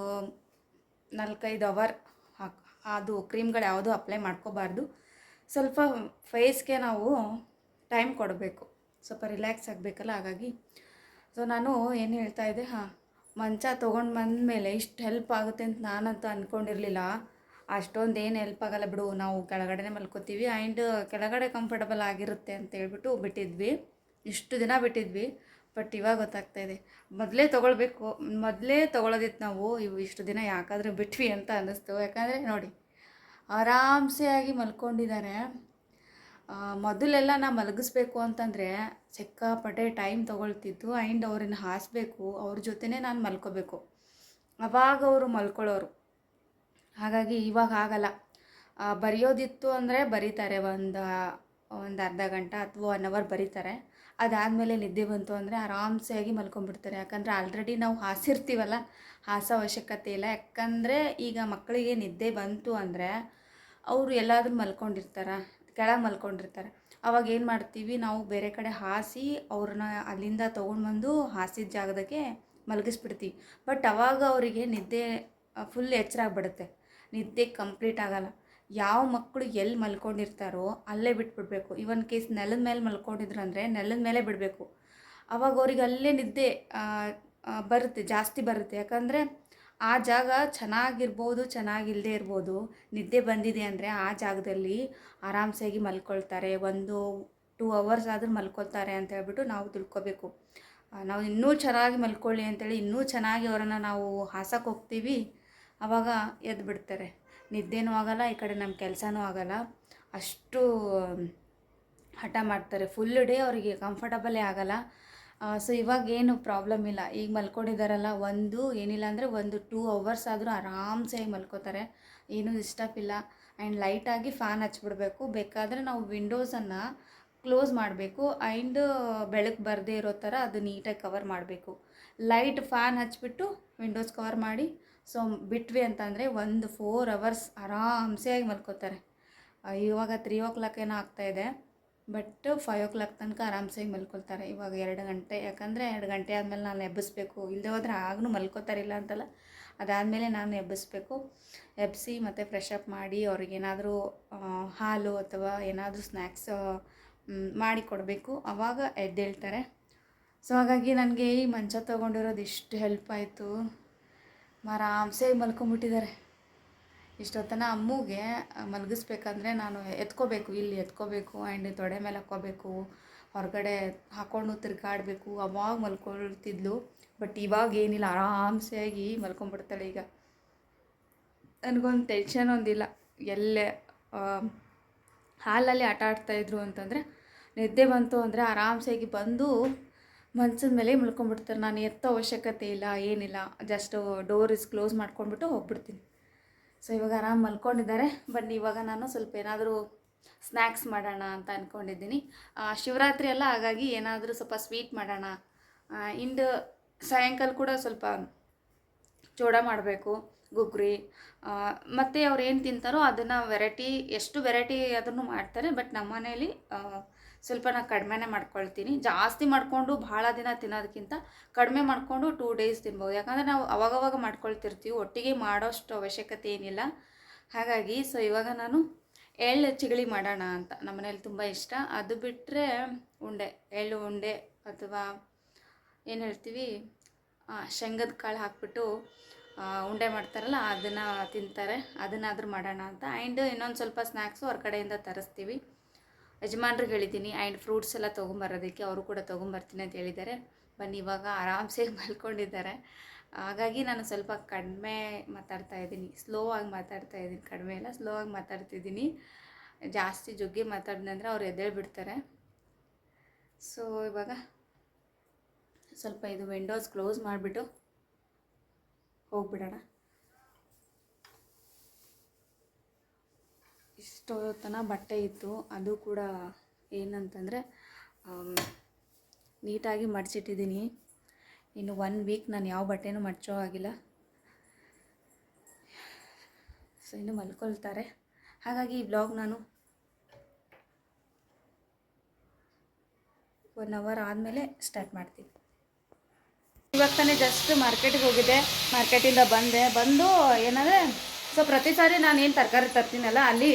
ನಾಲ್ಕೈದು ಅವರ್ ಹಾಕ್, ಅದು ಕ್ರೀಮ್ಗಳು ಯಾವುದೂ ಅಪ್ಲೈ ಮಾಡ್ಕೋಬಾರ್ದು. ಸ್ವಲ್ಪ ಫೇಸ್ಗೆ ನಾವು ಟೈಮ್ ಕೊಡಬೇಕು. ಸ್ವಲ್ಪ ರಿಲ್ಯಾಕ್ಸ್ ಆಗಬೇಕಲ್ಲ, ಹಾಗಾಗಿ. ಸೊ ನಾನು ಏನು ಹೇಳ್ತಾ ಇದ್ದೆ, ಹಾಂ, ಮಂಚ ತೊಗೊಂಡು ಬಂದಮೇಲೆ ಇಷ್ಟು ಹೆಲ್ಪ್ ಆಗುತ್ತೆ ಅಂತ ನಾನಂತೂ ಅಂದ್ಕೊಂಡಿರಲಿಲ್ಲ ಅಷ್ಟೊಂದು ಏನು ಹೆಲ್ಪ್ ಆಗಲ್ಲ ಬಿಡು, ನಾವು ಕೆಳಗಡೆನೇ ಮಲ್ಕೋತೀವಿ ಆ್ಯಂಡ್ ಕೆಳಗಡೆ ಕಂಫರ್ಟಬಲ್ ಆಗಿರುತ್ತೆ ಅಂತ ಹೇಳ್ಬಿಟ್ಟು ಬಿಟ್ಟಿದ್ವಿ. ಇಷ್ಟು ದಿನ ಬಿಟ್ಟಿದ್ವಿ ಬಟ್ ಇವಾಗ ಗೊತ್ತಾಗ್ತಾ ಇದೆ. ಮೊದಲೇ ತೊಗೊಳ್ಬೇಕು, ಮೊದಲೇ ತೊಗೊಳೋದಿತ್ತು ನಾವು, ಇವು ಇಷ್ಟು ದಿನ ಯಾಕಾದರೂ ಬಿಟ್ವಿ ಅಂತ ಅನ್ನಿಸ್ತು ಯಾಕಂದರೆ ನೋಡಿ, ಆರಾಮ್ಸೆ ಆಗಿ ಮಲ್ಕೊಂಡಿದ್ದಾರೆ. ಮೊದಲೆಲ್ಲ ನಾ ಮಲಗಿಸ್ಬೇಕು ಅಂತಂದರೆ ಸಿಕ್ಕಾಪಟ್ಟೆ ಟೈಮ್ ತೊಗೊಳ್ತಿತ್ತು. ಆ್ಯಂಡ್ ಅವ್ರನ್ನ ಹಾಸಬೇಕು. ಅವ್ರ ಜೊತೆನೇ ನಾನು ಮಲ್ಕೋಬೇಕು. ಅವಾಗ ಅವರು ಮಲ್ಕೊಳ್ಳೋರು ಹಾಗಾಗಿ ಇವಾಗ ಆಗಲ್ಲ. ಬರೆಯೋದಿತ್ತು ಅಂದರೆ ಬರೀತಾರೆ. ಒಂದು ಒಂದು ಅರ್ಧ ಗಂಟೆ ಅಥವಾ ಒನ್ ಅವರ್ ಬರೀತಾರೆ. ಅದಾದಮೇಲೆ ನಿದ್ದೆ ಬಂತು ಅಂದರೆ ಆರಾಮ್ಸೆಯಾಗಿ ಮಲ್ಕೊಂಡ್ಬಿಡ್ತಾರೆ. ಯಾಕಂದರೆ ಆಲ್ರೆಡಿ ನಾವು ಹಾಸಿರ್ತೀವಲ್ಲ, ಹಾಸ ಅವಶ್ಯಕತೆ ಇಲ್ಲ. ಯಾಕಂದರೆ ಈಗ ಮಕ್ಕಳಿಗೆ ನಿದ್ದೆ ಬಂತು ಅಂದರೆ ಅವರು ಎಲ್ಲಾದರೂ ಮಲ್ಕೊಂಡಿರ್ತಾರ. ಕೆಳಗೆ ಮಲ್ಕೊಂಡಿರ್ತಾರೆ. ಅವಾಗ ಏನು ಮಾಡ್ತೀವಿ, ನಾವು ಬೇರೆ ಕಡೆ ಹಾಸಿ ಅವ್ರನ್ನ ಅಲ್ಲಿಂದ ತೊಗೊಂಡ್ಬಂದು ಹಾಸಿದ ಜಾಗದಾಗೆ ಮಲಗಿಸ್ಬಿಡ್ತೀವಿ. ಬಟ್ ಅವಾಗ ಅವರಿಗೆ ನಿದ್ದೆ ಫುಲ್ ಎಚ್ಚರ ಆಗ್ಬಿಡುತ್ತೆ. ನಿದ್ದೆ ಕಂಪ್ಲೀಟ್ ಆಗೋಲ್ಲ. ಯಾವ ಮಕ್ಕಳು ಎಲ್ಲಿ ಮಲ್ಕೊಂಡಿರ್ತಾರೋ ಅಲ್ಲೇ ಬಿಟ್ಬಿಡ್ಬೇಕು. ಇವನ್ ಕೇಸ್ ನೆಲದ ಮೇಲೆ ಮಲ್ಕೊಂಡಿದ್ರು ಅಂದರೆ ನೆಲದ ಮೇಲೆ ಬಿಡಬೇಕು. ಅವಾಗ ಅವ್ರಿಗೆ ಅಲ್ಲೇ ನಿದ್ದೆ ಬರುತ್ತೆ, ಜಾಸ್ತಿ ಬರುತ್ತೆ. ಯಾಕಂದರೆ ಆ ಜಾಗ ಚೆನ್ನಾಗಿರ್ಬೋದು ಚೆನ್ನಾಗಿಲ್ಲದೆ ಇರ್ಬೋದು, ನಿದ್ದೆ ಬಂದಿದೆ ಅಂದರೆ ಆ ಜಾಗದಲ್ಲಿ ಆರಾಮ್ಸಾಗಿ ಮಲ್ಕೊಳ್ತಾರೆ. ಒಂದು ಟೂ ಅವರ್ಸ್ ಆದರೂ ಮಲ್ಕೊಳ್ತಾರೆ ಅಂತ ಹೇಳ್ಬಿಟ್ಟು ನಾವು ತಿಳ್ಕೊಬೇಕು. ನಾವು ಇನ್ನೂ ಚೆನ್ನಾಗಿ ಮಲ್ಕೊಳ್ಳಿ ಅಂತೇಳಿ ಇನ್ನೂ ಚೆನ್ನಾಗಿ ಅವರನ್ನು ನಾವು ಹಾಸಕ್ಕೆ ಹೋಗ್ತೀವಿ. ಆವಾಗ ಎದ್ದು ಬಿಡ್ತಾರೆ ನಿದ್ದೆನೂ ಆಗೋಲ್ಲ, ಈ ಕಡೆ ನಮ್ಮ ಕೆಲಸನೂ ಆಗೋಲ್ಲ. ಅಷ್ಟು ಹಠ ಮಾಡ್ತಾರೆ. ಫುಲ್ ಡೇ ಅವರಿಗೆ ಕಂಫರ್ಟಬಲೇ ಆಗಲ್ಲ. ಸೊ ಇವಾಗ ಏನು ಪ್ರಾಬ್ಲಮ್ ಇಲ್ಲ. ಈಗ ಮಲ್ಕೊಂಡಿದ್ದಾರಲ್ಲ ಒಂದು ಏನಿಲ್ಲ ಅಂದರೆ ಒಂದು ಟೂ ಅವರ್ಸ್ ಆದರೂ ಆರಾಮ್ಸೆ ಮಲ್ಕೋತಾರೆ. ಏನೂ ಡಿಸ್ಟರ್ಬ್ ಇಲ್ಲ. ಆ್ಯಂಡ್ ಲೈಟಾಗಿ ಫ್ಯಾನ್ ಹಚ್ಬಿಡ್ಬೇಕು. ಬೇಕಾದರೆ ನಾವು ವಿಂಡೋಸನ್ನು ಕ್ಲೋಸ್ ಮಾಡಬೇಕು. ಆ್ಯಂಡ್ ಬೆಳಕು ಬರದೇ ಇರೋ ಥರ ಅದು ನೀಟಾಗಿ ಕವರ್ ಮಾಡಬೇಕು. ಲೈಟ್ ಫ್ಯಾನ್ ಹಚ್ಬಿಟ್ಟು ವಿಂಡೋಸ್ ಕವರ್ ಮಾಡಿ ಸೊ ಬಿಟ್ವಿ ಅಂತಂದರೆ ಒಂದು ಫೋರ್ ಅವರ್ಸ್ ಆರಾಮ್ಸೆಯಾಗಿ ಮಲ್ಕೋತಾರೆ. ಇವಾಗ ತ್ರೀ ಓ ಕ್ಲಾಕ್ ಏನೋ ಆಗ್ತಾಯಿದೆ ಬಟ್ ಫೈವ್ ಓ ಕ್ಲಾಕ್ ತನಕ ಆರಾಮ್ಸೆ ಮಲ್ಕೊಳ್ತಾರೆ ಇವಾಗ ಎರಡು ಗಂಟೆ. ಯಾಕಂದರೆ ಎರಡು ಗಂಟೆ ಆದಮೇಲೆ ನಾನು ಎಬ್ಬಿಸ್ಬೇಕು. ಇಲ್ಲದೆ ಹೋದ್ರೆ ಆಗಲೂ ಮಲ್ಕೋತಾರಿಲ್ಲ ಅಂತಲ್ಲ. ಅದಾದಮೇಲೆ ನಾನು ಎಬ್ಬಿಸ್ಬೇಕು. ಎಬ್ಬಿಸಿ ಮತ್ತು ಫ್ರೆಶ್ ಅಪ್ ಮಾಡಿ ಅವ್ರಿಗೇನಾದರೂ ಹಾಲು ಅಥವಾ ಏನಾದರೂ ಸ್ನ್ಯಾಕ್ಸ್ ಮಾಡಿ ಕೊಡಬೇಕು. ಆವಾಗ ಎದ್ದೇಳ್ತಾರೆ. ಸೊ ಹಾಗಾಗಿ ನನಗೆ ಈ ಮಂಚ ತೊಗೊಂಡಿರೋದು ಇಷ್ಟು ಹೆಲ್ಪ್ ಆಯಿತು. ಆರಾಮ್ಸೆ ಮಲ್ಕೊಂಬಿಟ್ಟಿದ್ದಾರೆ. ಇಷ್ಟೊತ್ತನ ಅಮ್ಮುಗೆ ಮಲಗಿಸ್ಬೇಕಂದ್ರೆ ನಾನು ಎತ್ಕೋಬೇಕು, ಇಲ್ಲಿ ಎತ್ಕೋಬೇಕು ಆ್ಯಂಡ್ ತೊಡೆ ಮೇಲೆ ಹಾಕ್ಕೋಬೇಕು, ಹೊರಗಡೆ ಹಾಕ್ಕೊಂಡು ತಿರ್ಗಾಡಬೇಕು, ಅವಾಗ ಮಲ್ಕೊಳ್ತಿದ್ಲು. ಬಟ್ ಇವಾಗ ಏನಿಲ್ಲ, ಆರಾಮ್ಸೆಯಾಗಿ ಮಲ್ಕೊಂಡ್ಬಿಡ್ತಾಳೆ ಈಗ. ನನಗೊಂದು ಟೆನ್ಷನ್ ಒಂದಿಲ್ಲ. ಎಲ್ಲೇ ಹಾಲಲ್ಲಿ ಆಟ ಆಡ್ತಾಯಿದ್ರು ಅಂತಂದರೆ, ನಿದ್ದೆ ಬಂತು ಅಂದರೆ ಆರಾಮ್ಸೆಯಾಗಿ ಬಂದು ಮಂಚದ ಮೇಲೆ ಮಲ್ಕೊಂಡ್ಬಿಡ್ತಾರೆ ನಾನು ಎತ್ತೋ ಅವಶ್ಯಕತೆ ಇಲ್ಲ, ಏನಿಲ್ಲ. ಜಸ್ಟ್ ಡೋರ್ ಇಸ್ ಕ್ಲೋಸ್ ಮಾಡ್ಕೊಂಡ್ಬಿಟ್ಟು ಹೋಗ್ಬಿಡ್ತೀನಿ. ಸೊ ಇವಾಗ ಆರಾಮ್ ಮಲ್ಕೊಂಡಿದ್ದಾರೆ. ಬನ್ನಿ, ಇವಾಗ ನಾನು ಸ್ವಲ್ಪ ಏನಾದರೂ ಸ್ನ್ಯಾಕ್ಸ್ ಮಾಡೋಣ ಅಂತ ಅಂದ್ಕೊಂಡಿದ್ದೀನಿ ಶಿವರಾತ್ರಿ ಎಲ್ಲ ಹಾಗಾಗಿ ಏನಾದರೂ ಸ್ವಲ್ಪ ಸ್ವೀಟ್ ಮಾಡೋಣ. ಇಂದು ಸಾಯಂಕಾಲ ಕೂಡ ಸ್ವಲ್ಪ ಚೂಡ ಮಾಡಬೇಕು, ಗುಗ್ರಿ. ಮತ್ತು ಅವ್ರು ಏನು ತಿಂತಾರೋ ಅದನ್ನು ವೆರೈಟಿ ಎಷ್ಟು ವೆರೈಟಿ ಅದನ್ನು ಮಾಡ್ತಾರೆ ಬಟ್ ನಮ್ಮ ಮನೇಲಿ ಸ್ವಲ್ಪ ನಾನು ಕಡಿಮೆನೇ ಮಾಡ್ಕೊಳ್ತೀನಿ. ಜಾಸ್ತಿ ಮಾಡಿಕೊಂಡು ಭಾಳ ದಿನ ತಿನ್ನೋದಕ್ಕಿಂತ ಕಡಿಮೆ ಮಾಡಿಕೊಂಡು ಟೂ ಡೇಸ್ ತಿನ್ಬೋದು. ಯಾಕಂದರೆ ನಾವು ಅವಾಗವಾಗ ಮಾಡ್ಕೊಳ್ತಿರ್ತೀವಿ. ಒಟ್ಟಿಗೆ ಮಾಡೋಷ್ಟು ಅವಶ್ಯಕತೆ ಏನಿಲ್ಲ. ಹಾಗಾಗಿ ಸೊ ಇವಾಗ ನಾನು ಎಳ್ಳು ಚಿಗಳಿ ಮಾಡೋಣ ಅಂತ. ನಮ್ಮನೇಲಿ ತುಂಬ ಇಷ್ಟ. ಅದು ಬಿಟ್ಟರೆ ಉಂಡೆ, ಎಳ್ಳು ಉಂಡೆ ಅಥವಾ ಏನು ಹೇಳ್ತೀವಿ? ಶೇಂಗದ ಕಾಳು ಹಾಕ್ಬಿಟ್ಟು ಉಂಡೆ ಮಾಡ್ತಾರಲ್ಲ, ಅದನ್ನು ತಿಂತಾರೆ. ಅದನ್ನಾದರೂ ಮಾಡೋಣ ಅಂತ. ಆ್ಯಂಡ್ ಇನ್ನೊಂದು ಸ್ವಲ್ಪ ಸ್ನ್ಯಾಕ್ಸು ಹೊರಗಡೆಯಿಂದ ತರಿಸ್ತೀವಿ. ಯಜಮಾನ್ರಿಗೆ ಹೇಳಿದ್ದೀನಿ ಆ್ಯಂಡ್ ಫ್ರೂಟ್ಸ್ ಎಲ್ಲ ತೊಗೊಂಬರೋದಕ್ಕೆ ಅವರು ಕೂಡ ತೊಗೊಂಬರ್ತೀನಿ ಅಂತ ಹೇಳಿದ್ದಾರೆ. ಬನ್ನಿ, ಇವಾಗ ಆರಾಮ್ಸೆ ಮಲ್ಕೊಂಡಿದ್ದಾರೆ. ಹಾಗಾಗಿ ನಾನು ಸ್ವಲ್ಪ ಕಡಿಮೆ ಮಾತಾಡ್ತಾ ಇದ್ದೀನಿ. ಸ್ಲೋ ಆಗಿ ಮಾತಾಡ್ತಾ ಇದ್ದೀನಿ, ಕಡಿಮೆ ಇಲ್ಲ ಸ್ಲೋ ಆಗಿ ಮಾತಾಡ್ತಿದ್ದೀನಿ ಜಾಸ್ತಿ ಜುಗ್ಗಿ ಮಾತಾಡಿದೆ ಅಂದರೆ ಅವ್ರು ಎದ್ದೇಳ್ಬಿಡ್ತಾರೆ. ಸೊ ಇವಾಗ ಸ್ವಲ್ಪ ಇದು ವಿಂಡೋಸ್ ಕ್ಲೋಸ್ ಮಾಡಿಬಿಟ್ಟು ಹೋಗ್ಬಿಡೋಣ. ಇಷ್ಟು ತನ ಬಟ್ಟೆ ಇತ್ತು ಅದು ಕೂಡ ಏನಂತಂದರೆ ನೀಟಾಗಿ ಮಡಚಿಟ್ಟಿದ್ದೀನಿ. ಇನ್ನು ಒನ್ ವೀಕ್ ನಾನು ಯಾವ ಬಟ್ಟೆನೂ ಮಡಚೋ ಆಗಿಲ್ಲ ಸೊ ಇನ್ನು ಮಲ್ಕೊಳ್ತಾರೆ. ಹಾಗಾಗಿ ಈ ಬ್ಲಾಗ್ ನಾನು ಒನ್ ಅವರ್ ಆದಮೇಲೆ ಸ್ಟಾರ್ಟ್ ಮಾಡ್ತೀನಿ. ಇವಾಗ ತಾನೇ ಜಸ್ಟ್ ಮಾರ್ಕೆಟಿಗೆ ಹೋಗಿದ್ದೆ. ಮಾರ್ಕೆಟಿಂದ ಬಂದೆ. ಬಂದು ಏನಂದರೆ ಸೊ ಪ್ರತಿ ಸಾರಿ ನಾನು ಏನು ತರಕಾರಿ ತರ್ತೀನಲ್ಲ, ಅಲ್ಲಿ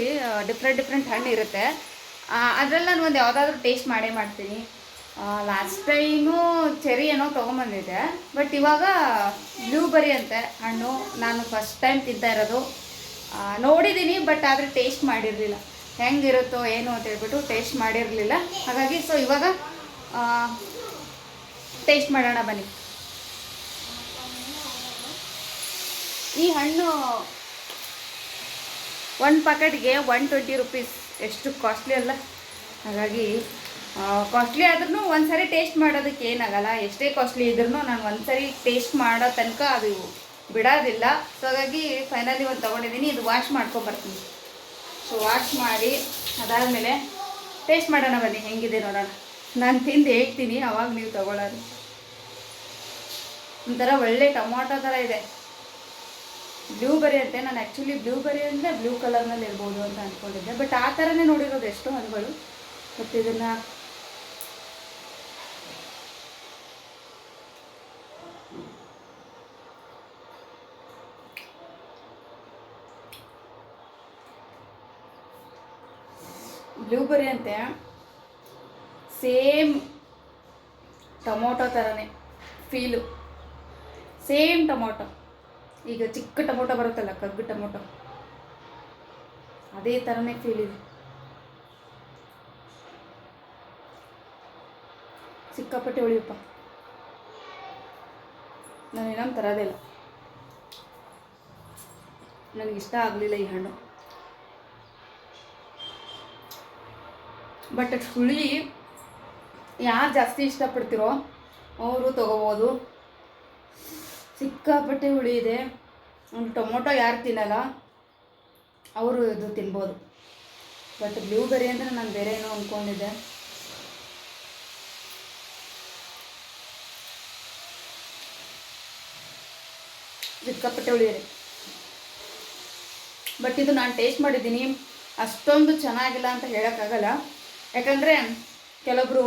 ಡಿಫ್ರೆಂಟ್ ಡಿಫ್ರೆಂಟ್ ಹಣ್ಣು ಇರುತ್ತೆ. ಅದರಲ್ಲಿ ನಾನು ಒಂದು ಯಾವುದಾದ್ರೂ ಟೇಸ್ಟ್ ಮಾಡೇ ಮಾಡ್ತೀನಿ. ಲಾಸ್ಟ್ ಟೈಮು ಚೆರಿ ಏನೋ ತೊಗೊಂಬಂದಿದ್ದೆ ಬಟ್ ಇವಾಗ ಬ್ಲೂಬೆರಿ ಅಂತೆ ಹಣ್ಣು ನಾನು ಫಸ್ಟ್ ಟೈಮ್ ತಿಂತಾ ಇರೋದು. ನೋಡಿದ್ದೀನಿ ಬಟ್ ಆದರೆ ಟೇಸ್ಟ್ ಮಾಡಿರಲಿಲ್ಲ. ಹೆಂಗಿರುತ್ತೋ ಏನು ಅಂತ ಹೇಳ್ಬಿಟ್ಟು ಟೇಸ್ಟ್ ಮಾಡಿರಲಿಲ್ಲ. ಹಾಗಾಗಿ ಸೊ ಇವಾಗ ಟೇಸ್ಟ್ ಮಾಡೋಣ ಬನ್ನಿ. ಈ ಹಣ್ಣು ಒಂದು ಪಾಕೆಟ್ಗೆ ಒನ್ ಟ್ವೆಂಟಿ ರುಪೀಸ್ ಎಷ್ಟು ಕಾಸ್ಟ್ಲಿ ಅಲ್ಲ. ಹಾಗಾಗಿ ಕಾಸ್ಟ್ಲಿ ಆದ್ರೂ ಒಂದು ಸಾರಿ ಟೇಸ್ಟ್ ಮಾಡೋದಕ್ಕೆ ಏನಾಗಲ್ಲ. ಎಷ್ಟೇ ಕಾಸ್ಟ್ಲಿ ಇದ್ರೂ ನಾನು ಒಂದು ಸಾರಿ ಟೇಸ್ಟ್ ಮಾಡೋ ತನಕ ಅದು ಬಿಡೋದಿಲ್ಲ. ಸೊ ಹಾಗಾಗಿ ಫೈನಲಿ ಒಂದು ತೊಗೊಂಡಿದ್ದೀನಿ. ಇದು ವಾಶ್ ಮಾಡ್ಕೊಬರ್ತೀನಿ. ಸೊ ವಾಶ್ ಮಾಡಿ, ಅದಾದಮೇಲೆ ಟೇಸ್ಟ್ ಮಾಡೋಣ ಬನ್ನಿ. ಹೆಂಗಿದೆ ನೋಡೋಣ. ನಾನು ತಿಂದು ಹೇಳ್ತೀನಿ. ಅವಾಗ ನೀವು ತೊಗೊಳ್ಳೋದು. ಒಂಥರ ಒಳ್ಳೆ ಟೊಮೊಟೊ ಥರ ಇದೆ. ಬ್ಲೂಬೆರಿ ಅಂತೆ. ನಾನು ಆ್ಯಕ್ಚುಲಿ ಬ್ಲೂಬೆರಿ ಅಂದರೆ ಬ್ಲೂ ಕಲರ್ನಲ್ಲಿ ಇರ್ಬೋದು ಅಂತ ಅಂದ್ಕೊಂಡಿದ್ದೆ ಬಟ್ ಆ ಥರನೇ ನೋಡಿರೋದು ಎಷ್ಟೋ ಹಣ್ಣುಗಳು. ಮತ್ತು ಇದನ್ನು ಬ್ಲೂಬೆರಿ ಅಂತೆ. ಸೇಮ್ ಟೊಮೊಟೊ ಥರನೇ ಫೀಲು. Same tomato. ಈಗ ಚಿಕ್ಕ ಟೊಮೊಟೊ ಬರುತ್ತಲ್ಲ, ಕಗ್ಗು ಟೊಮೊಟೊ. ಅದೇ ಥರನೇ ಫೀಲ್ ಇದೆ. ಸಿಕ್ಕಾಪಟ್ಟೆ ಉಳಿಯಪ್ಪ. ನಾನು ಇನ್ನೊಂದು ತರೋದೇ ಇಲ್ಲ ಇಷ್ಟ ಆಗಲಿಲ್ಲ ಈ ಹಣ್ಣು. ಬಟ್ ಹುಳಿ ಯಾರು ಜಾಸ್ತಿ ಇಷ್ಟಪಡ್ತಿರೋ, ಅವರು ತೊಗೋಬೋದು. ಸಿಕ್ಕಾಪಟ್ಟೆ ಹುಳಿ ಇದೆ. ಒಂದು ಟೊಮೊಟೊ ಯಾರು ತಿನ್ನಲ್ಲ. ಅವರು ಇದು ತಿನ್ಬೋದು. ಬಟ್ ಬ್ಲೂಬೆರಿ ಅಂದರೆ ನಾನು ಬೇರೆ ಏನೋ ಅಂದ್ಕೊಂಡಿದ್ದೆ ಸಿಕ್ಕಾಪಟ್ಟೆ ಹುಳಿ ಇದೆ. ಬಟ್ ಇದು ನಾನು ಟೇಸ್ಟ್ ಮಾಡಿದ್ದೀನಿ. ಅಷ್ಟೊಂದು ಚೆನ್ನಾಗಿಲ್ಲ ಅಂತ ಹೇಳೋಕ್ಕಾಗಲ್ಲ. ಯಾಕಂದರೆ ಕೆಲವೊಬ್ಬರು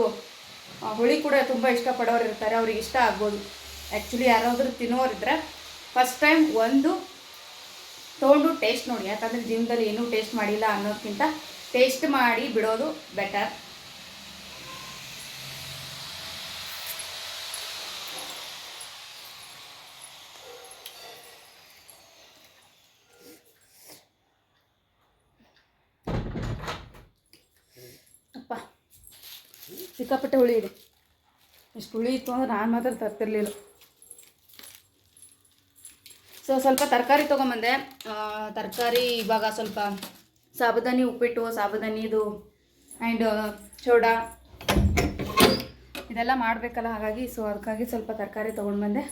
ಹುಳಿ ಕೂಡ ತುಂಬ ಇಷ್ಟಪಡೋರು ಇರ್ತಾರೆ. ಅವ್ರಿಗೆ ಇಷ್ಟ ಆಗ್ಬೋದು. ಆ್ಯಕ್ಚುಲಿ ಯಾರಾದರೂ ತಿನ್ನೋರಿದ್ರೆ ಫಸ್ಟ್ ಟೈಮ್ ಒಂದು ತೊಗೊಂಡು ಟೇಸ್ಟ್ ನೋಡಿ. ಯಾಕಂದರೆ ಜೀವನದಲ್ಲಿ ಏನೂ ಟೇಸ್ಟ್ ಮಾಡಿಲ್ಲ ಅನ್ನೋದಕ್ಕಿಂತ ಟೇಸ್ಟ್ ಮಾಡಿ ಬಿಡೋದು ಬೆಟರ್ ಅಪ್ಪ, ಸಿಕ್ಕಾಪಟ್ಟೆ ಹುಳಿ ಇದೆ. ಇಷ್ಟು ಹುಳಿ ಇತ್ತು ಅಂದ್ರೆ ನಾನು ಮಾತ್ರ ತರ್ತಿರ್ಲಿಲ್ಲ. ಸೊ ಸ್ವಲ್ಪ ತರಕಾರಿ ತೊಗೊಂಬಂದೆ. ತರಕಾರಿ ಇವಾಗ ಸ್ವಲ್ಪ ಸಾಬುದಾನಿ ಉಪ್ಪಿಟ್ಟು, ಸಾಬುದಾನಿದು ಆ್ಯಂಡ್ ಚೋಡ. ಇದೆಲ್ಲ ಮಾಡಬೇಕಲ್ಲ, ಹಾಗಾಗಿ ಸೊ ಅದಕ್ಕಾಗಿ ಸ್ವಲ್ಪ ತರಕಾರಿ ತೊಗೊಂಡು ಬಂದೆ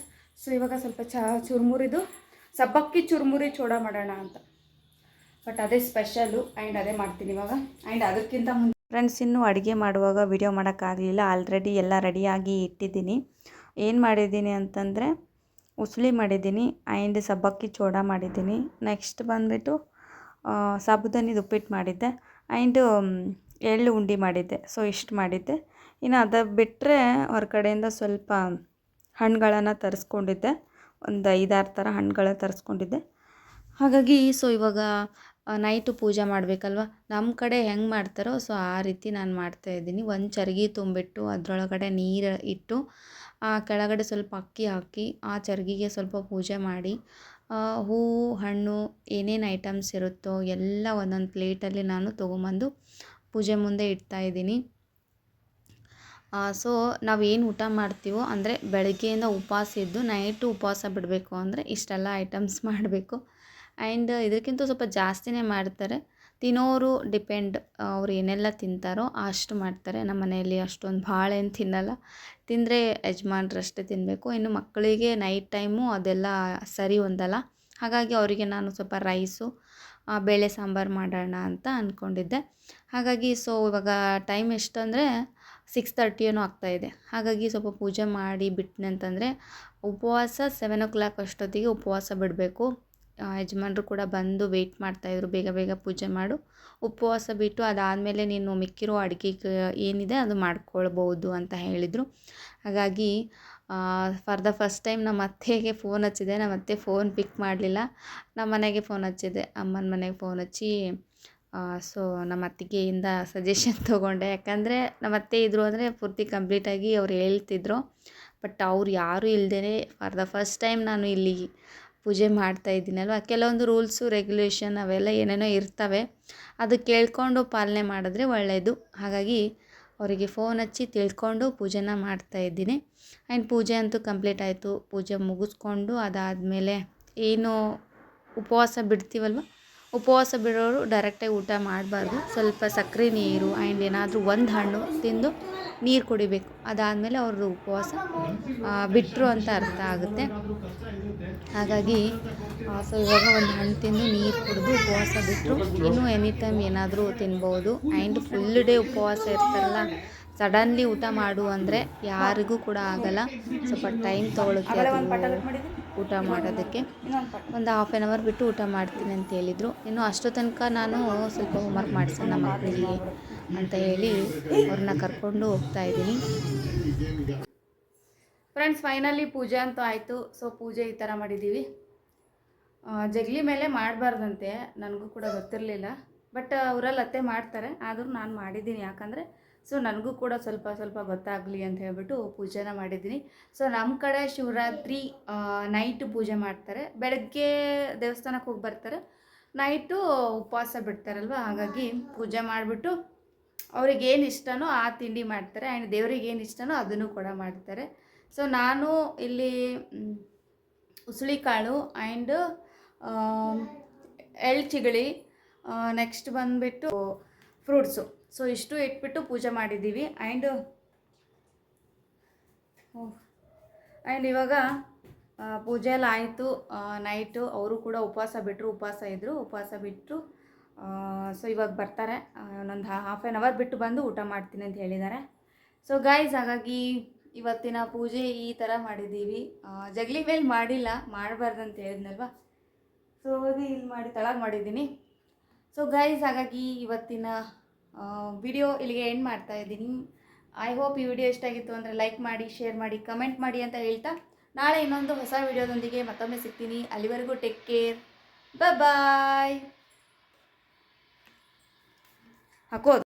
ಸೊ ಇವಾಗ ಸ್ವಲ್ಪ ಚ, ಚುರುಮುರಿದು, ಸಬ್ಬಕ್ಕಿ ಚುರುಮುರಿ ಚೋಡ ಮಾಡೋಣ ಅಂತ. ಬಟ್ ಅದೇ ಸ್ಪೆಷಲು ಆ್ಯಂಡ್ ಅದೇ ಮಾಡ್ತೀನಿ ಇವಾಗ. ಆ್ಯಂಡ್ ಅದಕ್ಕಿಂತ ಮುಂಚೆ ಫ್ರೆಂಡ್ಸ್ ಇನ್ನೂ ಅಡುಗೆ ಮಾಡುವಾಗ ವಿಡಿಯೋ ಮಾಡೋಕ್ಕಾಗಲಿಲ್ಲ. ಆಲ್ರೆಡಿ ಎಲ್ಲ ರೆಡಿಯಾಗಿ ಇಟ್ಟಿದ್ದೀನಿ. ಏನು ಮಾಡಿದ್ದೀನಿ ಅಂತಂದರೆ ಉಸುಳಿ ಮಾಡಿದ್ದೀನಿ ಆ್ಯಂಡ್ ಸಬ್ಬಕ್ಕಿ ಚೋಡ ಮಾಡಿದ್ದೀನಿ. ನೆಕ್ಸ್ಟ್ ಬಂದುಬಿಟ್ಟು ಸಾಬುದಾನಿದು ಉಪ್ಪಿಟ್ಟು ಮಾಡಿದ್ದೆ. ಆ್ಯಂಡ್ ಎಳ್ಳು ಉಂಡೆ ಮಾಡಿದ್ದೆ, ಸೊ ಇಷ್ಟು ಮಾಡಿದ್ದೆ. ಇನ್ನು ಅದು ಬಿಟ್ಟರೆ ಹೊರಗಡೆಯಿಂದ ಸ್ವಲ್ಪ ಹಣ್ಣುಗಳನ್ನು ತರಿಸ್ಕೊಂಡಿದ್ದೆ. ಒಂದು ಐದಾರು ಥರ ಹಣ್ಣುಗಳನ್ನ ತರಿಸ್ಕೊಂಡಿದ್ದೆ. ಹಾಗಾಗಿ, ಸೊ ಇವಾಗ ನೈಟು ಪೂಜೆ ಮಾಡಬೇಕಲ್ವ? ನಮ್ಮ ಕಡೆ ಹೆಂಗೆ ಮಾಡ್ತಾರೋ, ಸೊ ಆ ರೀತಿ ನಾನು ಮಾಡ್ತಾಯಿದ್ದೀನಿ ಒಂದು ಚರ್ಗಿ ತುಂಬಿಟ್ಟು, ಅದರೊಳಗಡೆ ನೀರು ಇಟ್ಟು ಆ ಕೆಳಗಡೆ ಸ್ವಲ್ಪ ಅಕ್ಕಿ ಹಾಕಿ, ಆ ಚರ್ಗಿಗೆ ಸ್ವಲ್ಪ ಪೂಜೆ ಮಾಡಿ ಹೂವು ಹಣ್ಣು, ಏನೇನು ಐಟಮ್ಸ್ ಇರುತ್ತೋ ಎಲ್ಲ ಒಂದೊಂದು ಪ್ಲೇಟಲ್ಲಿ ನಾನು ತೊಗೊಂಬಂದು ಪೂಜೆ ಮುಂದೆ ಇಡ್ತಾ ಇದ್ದೀನಿ. ಸೊ ಏನು ಊಟ ಮಾಡ್ತೀವೋ, ಅಂದರೆ ಬೆಳಗ್ಗೆಯಿಂದ ಉಪವಾಸ ಇದ್ದು ನೈಟು ಉಪವಾಸ ಬಿಡಬೇಕು, ಅಂದರೆ ಇಷ್ಟೆಲ್ಲ ಐಟಮ್ಸ್ ಮಾಡಬೇಕು. ಆ್ಯಂಡ್ ಇದಕ್ಕಿಂತ ಸ್ವಲ್ಪ ಜಾಸ್ತಿನೇ ಮಾಡ್ತಾರೆ. ತಿನ್ನೋರು ಡಿಪೆಂಡ್, ಅವ್ರು ಏನೆಲ್ಲ ತಿಂತಾರೋ ಅಷ್ಟು ಮಾಡ್ತಾರೆ. ನಮ್ಮ ಮನೆಯಲ್ಲಿ ಅಷ್ಟೊಂದು ಭಾಳ ಏನು ತಿನ್ನಲ್ಲ. ತಿಂದರೆ ಯಜಮಾನ್ರಷ್ಟೇ ತಿನ್ನಬೇಕು ಇನ್ನು ಮಕ್ಕಳಿಗೆ ನೈಟ್ ಟೈಮು ಅದೆಲ್ಲ ಸರಿ ಹೊಂದಲ್ಲ ಹಾಗಾಗಿ ಅವರಿಗೆ ನಾನು ಸ್ವಲ್ಪ ರೈಸು ಬೇಳೆ ಸಾಂಬಾರು ಮಾಡೋಣ ಅಂತ ಅಂದ್ಕೊಂಡಿದ್ದೆ ಹಾಗಾಗಿ ಸೊ ಇವಾಗ ಟೈಮ್ ಎಷ್ಟು ಅಂದರೆ ಸಿಕ್ಸ್ ತರ್ಟಿ ಏನೋ ಆಗ್ತಾಯಿದೆ ಹಾಗಾಗಿ ಸ್ವಲ್ಪ ಪೂಜೆ ಮಾಡಿ ಬಿಟ್ಟನೆ ಅಂತಂದರೆ ಉಪವಾಸ ಸೆವೆನ್ ಓ ಕ್ಲಾಕ್ ಅಷ್ಟೊತ್ತಿಗೆ ಉಪವಾಸ ಬಿಡಬೇಕು. ಯಜಮಾನ್ರು ಕೂಡ ಬಂದು ವೆಯ್ಟ್ ಮಾಡ್ತಾಯಿದ್ರು ಬೇಗ ಬೇಗ ಪೂಜೆ ಮಾಡು. ಉಪವಾಸ ಬಿಟ್ಟು ಅದಾದಮೇಲೆ ನೀನು ಮಿಕ್ಕಿರೋ ಅಡುಗೆ ಏನಿದೆ ಅದು ಮಾಡ್ಕೊಳ್ಬೋದು ಅಂತ ಹೇಳಿದರು. ಹಾಗಾಗಿ ಫಾರ್ ದ ಫಸ್ಟ್ ಟೈಮ್ ನಮ್ಮ ಅತ್ತೆಗೆ ಫೋನ್ ಹಚ್ಚಿದೆ. ನಮ್ಮ ಅತ್ತೆ ಫೋನ್ ಪಿಕ್ ಮಾಡಲಿಲ್ಲ. ನಮ್ಮ ಮನೆಗೆ ಫೋನ್ ಹಚ್ಚಿದೆ. ಅಮ್ಮನ ಮನೆಗೆ ಫೋನ್ ಹಚ್ಚಿ ಸೊ ನಮ್ಮ ಅತ್ತಿಗೆಯಿಂದ ಸಜೆಷನ್ ತೊಗೊಂಡೆ. ಯಾಕಂದರೆ ನಮ್ಮ ಅತ್ತೆ ಇದ್ದರು ಅಂದರೆ ಪೂರ್ತಿ ಕಂಪ್ಲೀಟಾಗಿ ಅವ್ರು ಹೇಳ್ತಿದ್ರು. ಬಟ್ ಅವ್ರು ಯಾರೂ ಇಲ್ಲದೇ ಫಾರ್ ದ ಫಸ್ಟ್ ಟೈಮ್ ನಾನು ಇಲ್ಲಿ ಪೂಜೆ ಮಾಡ್ತಾ ಇದ್ದೀನಲ್ವ? ಕೆಲವೊಂದು ರೂಲ್ಸು, ರೆಗ್ಯುಲೇಷನ್ ಅವೆಲ್ಲ ಏನೇನೋ ಇರ್ತವೆ. ಅದು ಕೇಳಿಕೊಂಡು ಪಾಲನೆ ಮಾಡಿದ್ರೆ ಒಳ್ಳೆಯದು ಹಾಗಾಗಿ ಅವರಿಗೆ ಫೋನ್ ಹಚ್ಚಿ ತಿಳ್ಕೊಂಡು ಪೂಜೆನ ಮಾಡ್ತಾ ಇದ್ದೀನಿ. ಆ್ಯಂಡ್ ಪೂಜೆ ಅಂತೂ ಕಂಪ್ಲೀಟ್ ಆಯಿತು. ಪೂಜೆ ಮುಗಿಸ್ಕೊಂಡು ಅದಾದಮೇಲೆ ಏನು ಉಪವಾಸ ಬಿಡ್ತೀವಲ್ವ? ಉಪವಾಸ ಬಿಡೋರು ಡೈರೆಕ್ಟಾಗಿ ಊಟ ಮಾಡಬಾರ್ದು. ಸ್ವಲ್ಪ ಸಕ್ಕರೆ ನೀರು ಆ್ಯಂಡ್ ಏನಾದರೂ ಒಂದು ಹಣ್ಣು ತಿಂದು ನೀರು ಕುಡಿಬೇಕು. ಅದಾದಮೇಲೆ ಅವ್ರದ್ದು ಉಪವಾಸ ಬಿಟ್ಟರು ಅಂತ ಅರ್ಥ ಆಗುತ್ತೆ. ಹಾಗಾಗಿ ಸೊ ಇವಾಗ ಒಂದು ಹಣ್ಣು ತಿಂದು ನೀರು ಕುಡಿದು ಉಪವಾಸ ಬಿಟ್ಟರು ಇನ್ನೂ ಎನಿ ಟೈಮ್ ಏನಾದರೂ ತಿನ್ಬೋದು. ಆ್ಯಂಡ್ ಫುಲ್ ಡೇ ಉಪವಾಸ ಇರ್ತಾರಲ್ಲ ಸಡನ್ಲಿ ಊಟ ಮಾಡು ಅಂದರೆ ಯಾರಿಗೂ ಕೂಡ ಆಗಲ್ಲ. ಸ್ವಲ್ಪ ಟೈಮ್ ತೊಗೊಳುತ್ತೆ ಊಟ ಮಾಡೋದಕ್ಕೆ. ಒಂದು ಹಾಫ್ ಆನ್ ಅವರ್ ಬಿಟ್ಟು ಊಟ ಮಾಡ್ತೀನಿ ಅಂತ ಹೇಳಿದರು. ಇನ್ನು ಅಷ್ಟು ತನಕ ನಾನು ಸ್ವಲ್ಪ ಹೋಮ್ವರ್ಕ್ ಮಾಡಿಸೋಣ ಮಕ್ಕಳಿಗೆ ಅಂತ ಹೇಳಿ ಅವ್ರನ್ನ ಕರ್ಕೊಂಡು ಹೋಗ್ತಾ ಇದ್ದೀನಿ. ಫ್ರೆಂಡ್ಸ್ ಫೈನಲಿ ಪೂಜೆ ಅಂತೂ ಆಯಿತು. ಸೊ ಪೂಜೆ ಈ ಥರ ಮಾಡಿದ್ದೀವಿ ಜಗಲಿ ಮೇಲೆ ಮಾಡಬಾರ್ದಂತೆ. ನನಗೂ ಕೂಡ ಗೊತ್ತಿರಲಿಲ್ಲ. ಬಟ್ ಅವರಲ್ಲಿ ಅತ್ತೆ ಮಾಡ್ತಾರೆ. ಆದರೂ ನಾನು ಮಾಡಿದ್ದೀನಿ. ಯಾಕಂದರೆ ಸೊ ನನಗೂ ಕೂಡ ಸ್ವಲ್ಪ ಸ್ವಲ್ಪ ಗೊತ್ತಾಗಲಿ ಅಂತ ಹೇಳ್ಬಿಟ್ಟು ಪೂಜೆನ ಮಾಡಿದ್ದೀನಿ. ಸೊ ನಮ್ಮ ಕಡೆ ಶಿವರಾತ್ರಿ ನೈಟ್ ಪೂಜೆ ಮಾಡ್ತಾರೆ. ಬೆಳಗ್ಗೆ ದೇವಸ್ಥಾನಕ್ಕೆ ಹೋಗಿ ಬರ್ತಾರೆ. ನೈಟು ಉಪವಾಸ ಬಿಡ್ತಾರಲ್ವ? ಹಾಗಾಗಿ ಪೂಜೆ ಮಾಡಿಬಿಟ್ಟು ಅವ್ರಿಗೆ ಏನು ಇಷ್ಟನೋ ಆ ತಿಂಡಿ ಮಾಡ್ತಾರೆ. ಆ್ಯಂಡ್ ದೇವ್ರಿಗೆ ಏನು ಇಷ್ಟನೋ ಅದನ್ನು ಕೂಡ ಮಾಡ್ತಾರೆ. ಸೊ ನಾನು ಇಲ್ಲಿ ಕಾಳು ಆ್ಯಂಡ್ ಎಳ್ಳು ಚಿಗಳಿ ನೆಕ್ಸ್ಟ್ ಬಂದುಬಿಟ್ಟು ಫ್ರೂಟ್ಸು ಸೊ ಇಷ್ಟು ಇಟ್ಬಿಟ್ಟು ಪೂಜೆ ಮಾಡಿದ್ದೀವಿ. ಆ್ಯಂಡ್ ಆ್ಯಂಡ್ ಇವಾಗ ಪೂಜೆ ಎಲ್ಲ ಆಯಿತು. ನೈಟು ಅವರು ಕೂಡ ಉಪವಾಸ ಬಿಟ್ಟರು ಉಪವಾಸ ಇದ್ದರು ಉಪವಾಸ ಬಿಟ್ಟರು ಸೊ ಇವಾಗ ಬರ್ತಾರೆ. ಒಂದೊಂದು ಹಾಫ್ ಆ್ಯನ್ ಅವರ್ ಬಿಟ್ಟು ಬಂದು ಊಟ ಮಾಡ್ತೀನಿ ಅಂತ ಹೇಳಿದ್ದಾರೆ. ಸೊ ಗಾಯ್ಸ್ ಹಾಗಾಗಿ ಇವತ್ತಿನ ಪೂಜೆ ಈ ಥರ ಮಾಡಿದ್ದೀವಿ. ಜಗಲಿ ಮೇಲೆ ಮಾಡಿಲ್ಲ, ಮಾಡಬಾರ್ದು ಅಂತ ಹೇಳಿದ್ನಲ್ವ? ಸೊ ಅದು ಇಲ್ಲಿ ಮಾಡಿ, ತಳಗೆ ಮಾಡಿದ್ದೀನಿ. ಸೊ ಗೈಸ್ ಹಾಗಾಗಿ ಇವತ್ತಿನ ವಿಡಿಯೋ ಇಲ್ಲಿಗೆ ಎಂಡ್ ಮಾಡ್ತಾ ಇದ್ದೀನಿ. ಐ ಹೋಪ್ ಈ ವಿಡಿಯೋ ಇಷ್ಟ ಆಗಿತ್ತು ಅಂದರೆ ಲೈಕ್ ಮಾಡಿ ಶೇರ್ ಮಾಡಿ ಕಮೆಂಟ್ ಮಾಡಿ ಅಂತ ಹೇಳ್ತಾ ನಾಳೆ ಇನ್ನೊಂದು ಹೊಸ ವಿಡಿಯೋದೊಂದಿಗೆ ಮತ್ತೊಮ್ಮೆ ಸಿಗ್ತೀನಿ. ಅಲ್ಲಿವರೆಗೂ ಟೇಕ್ ಕೇರ್ ಬಾಯ್ ಹಾಕೋದು.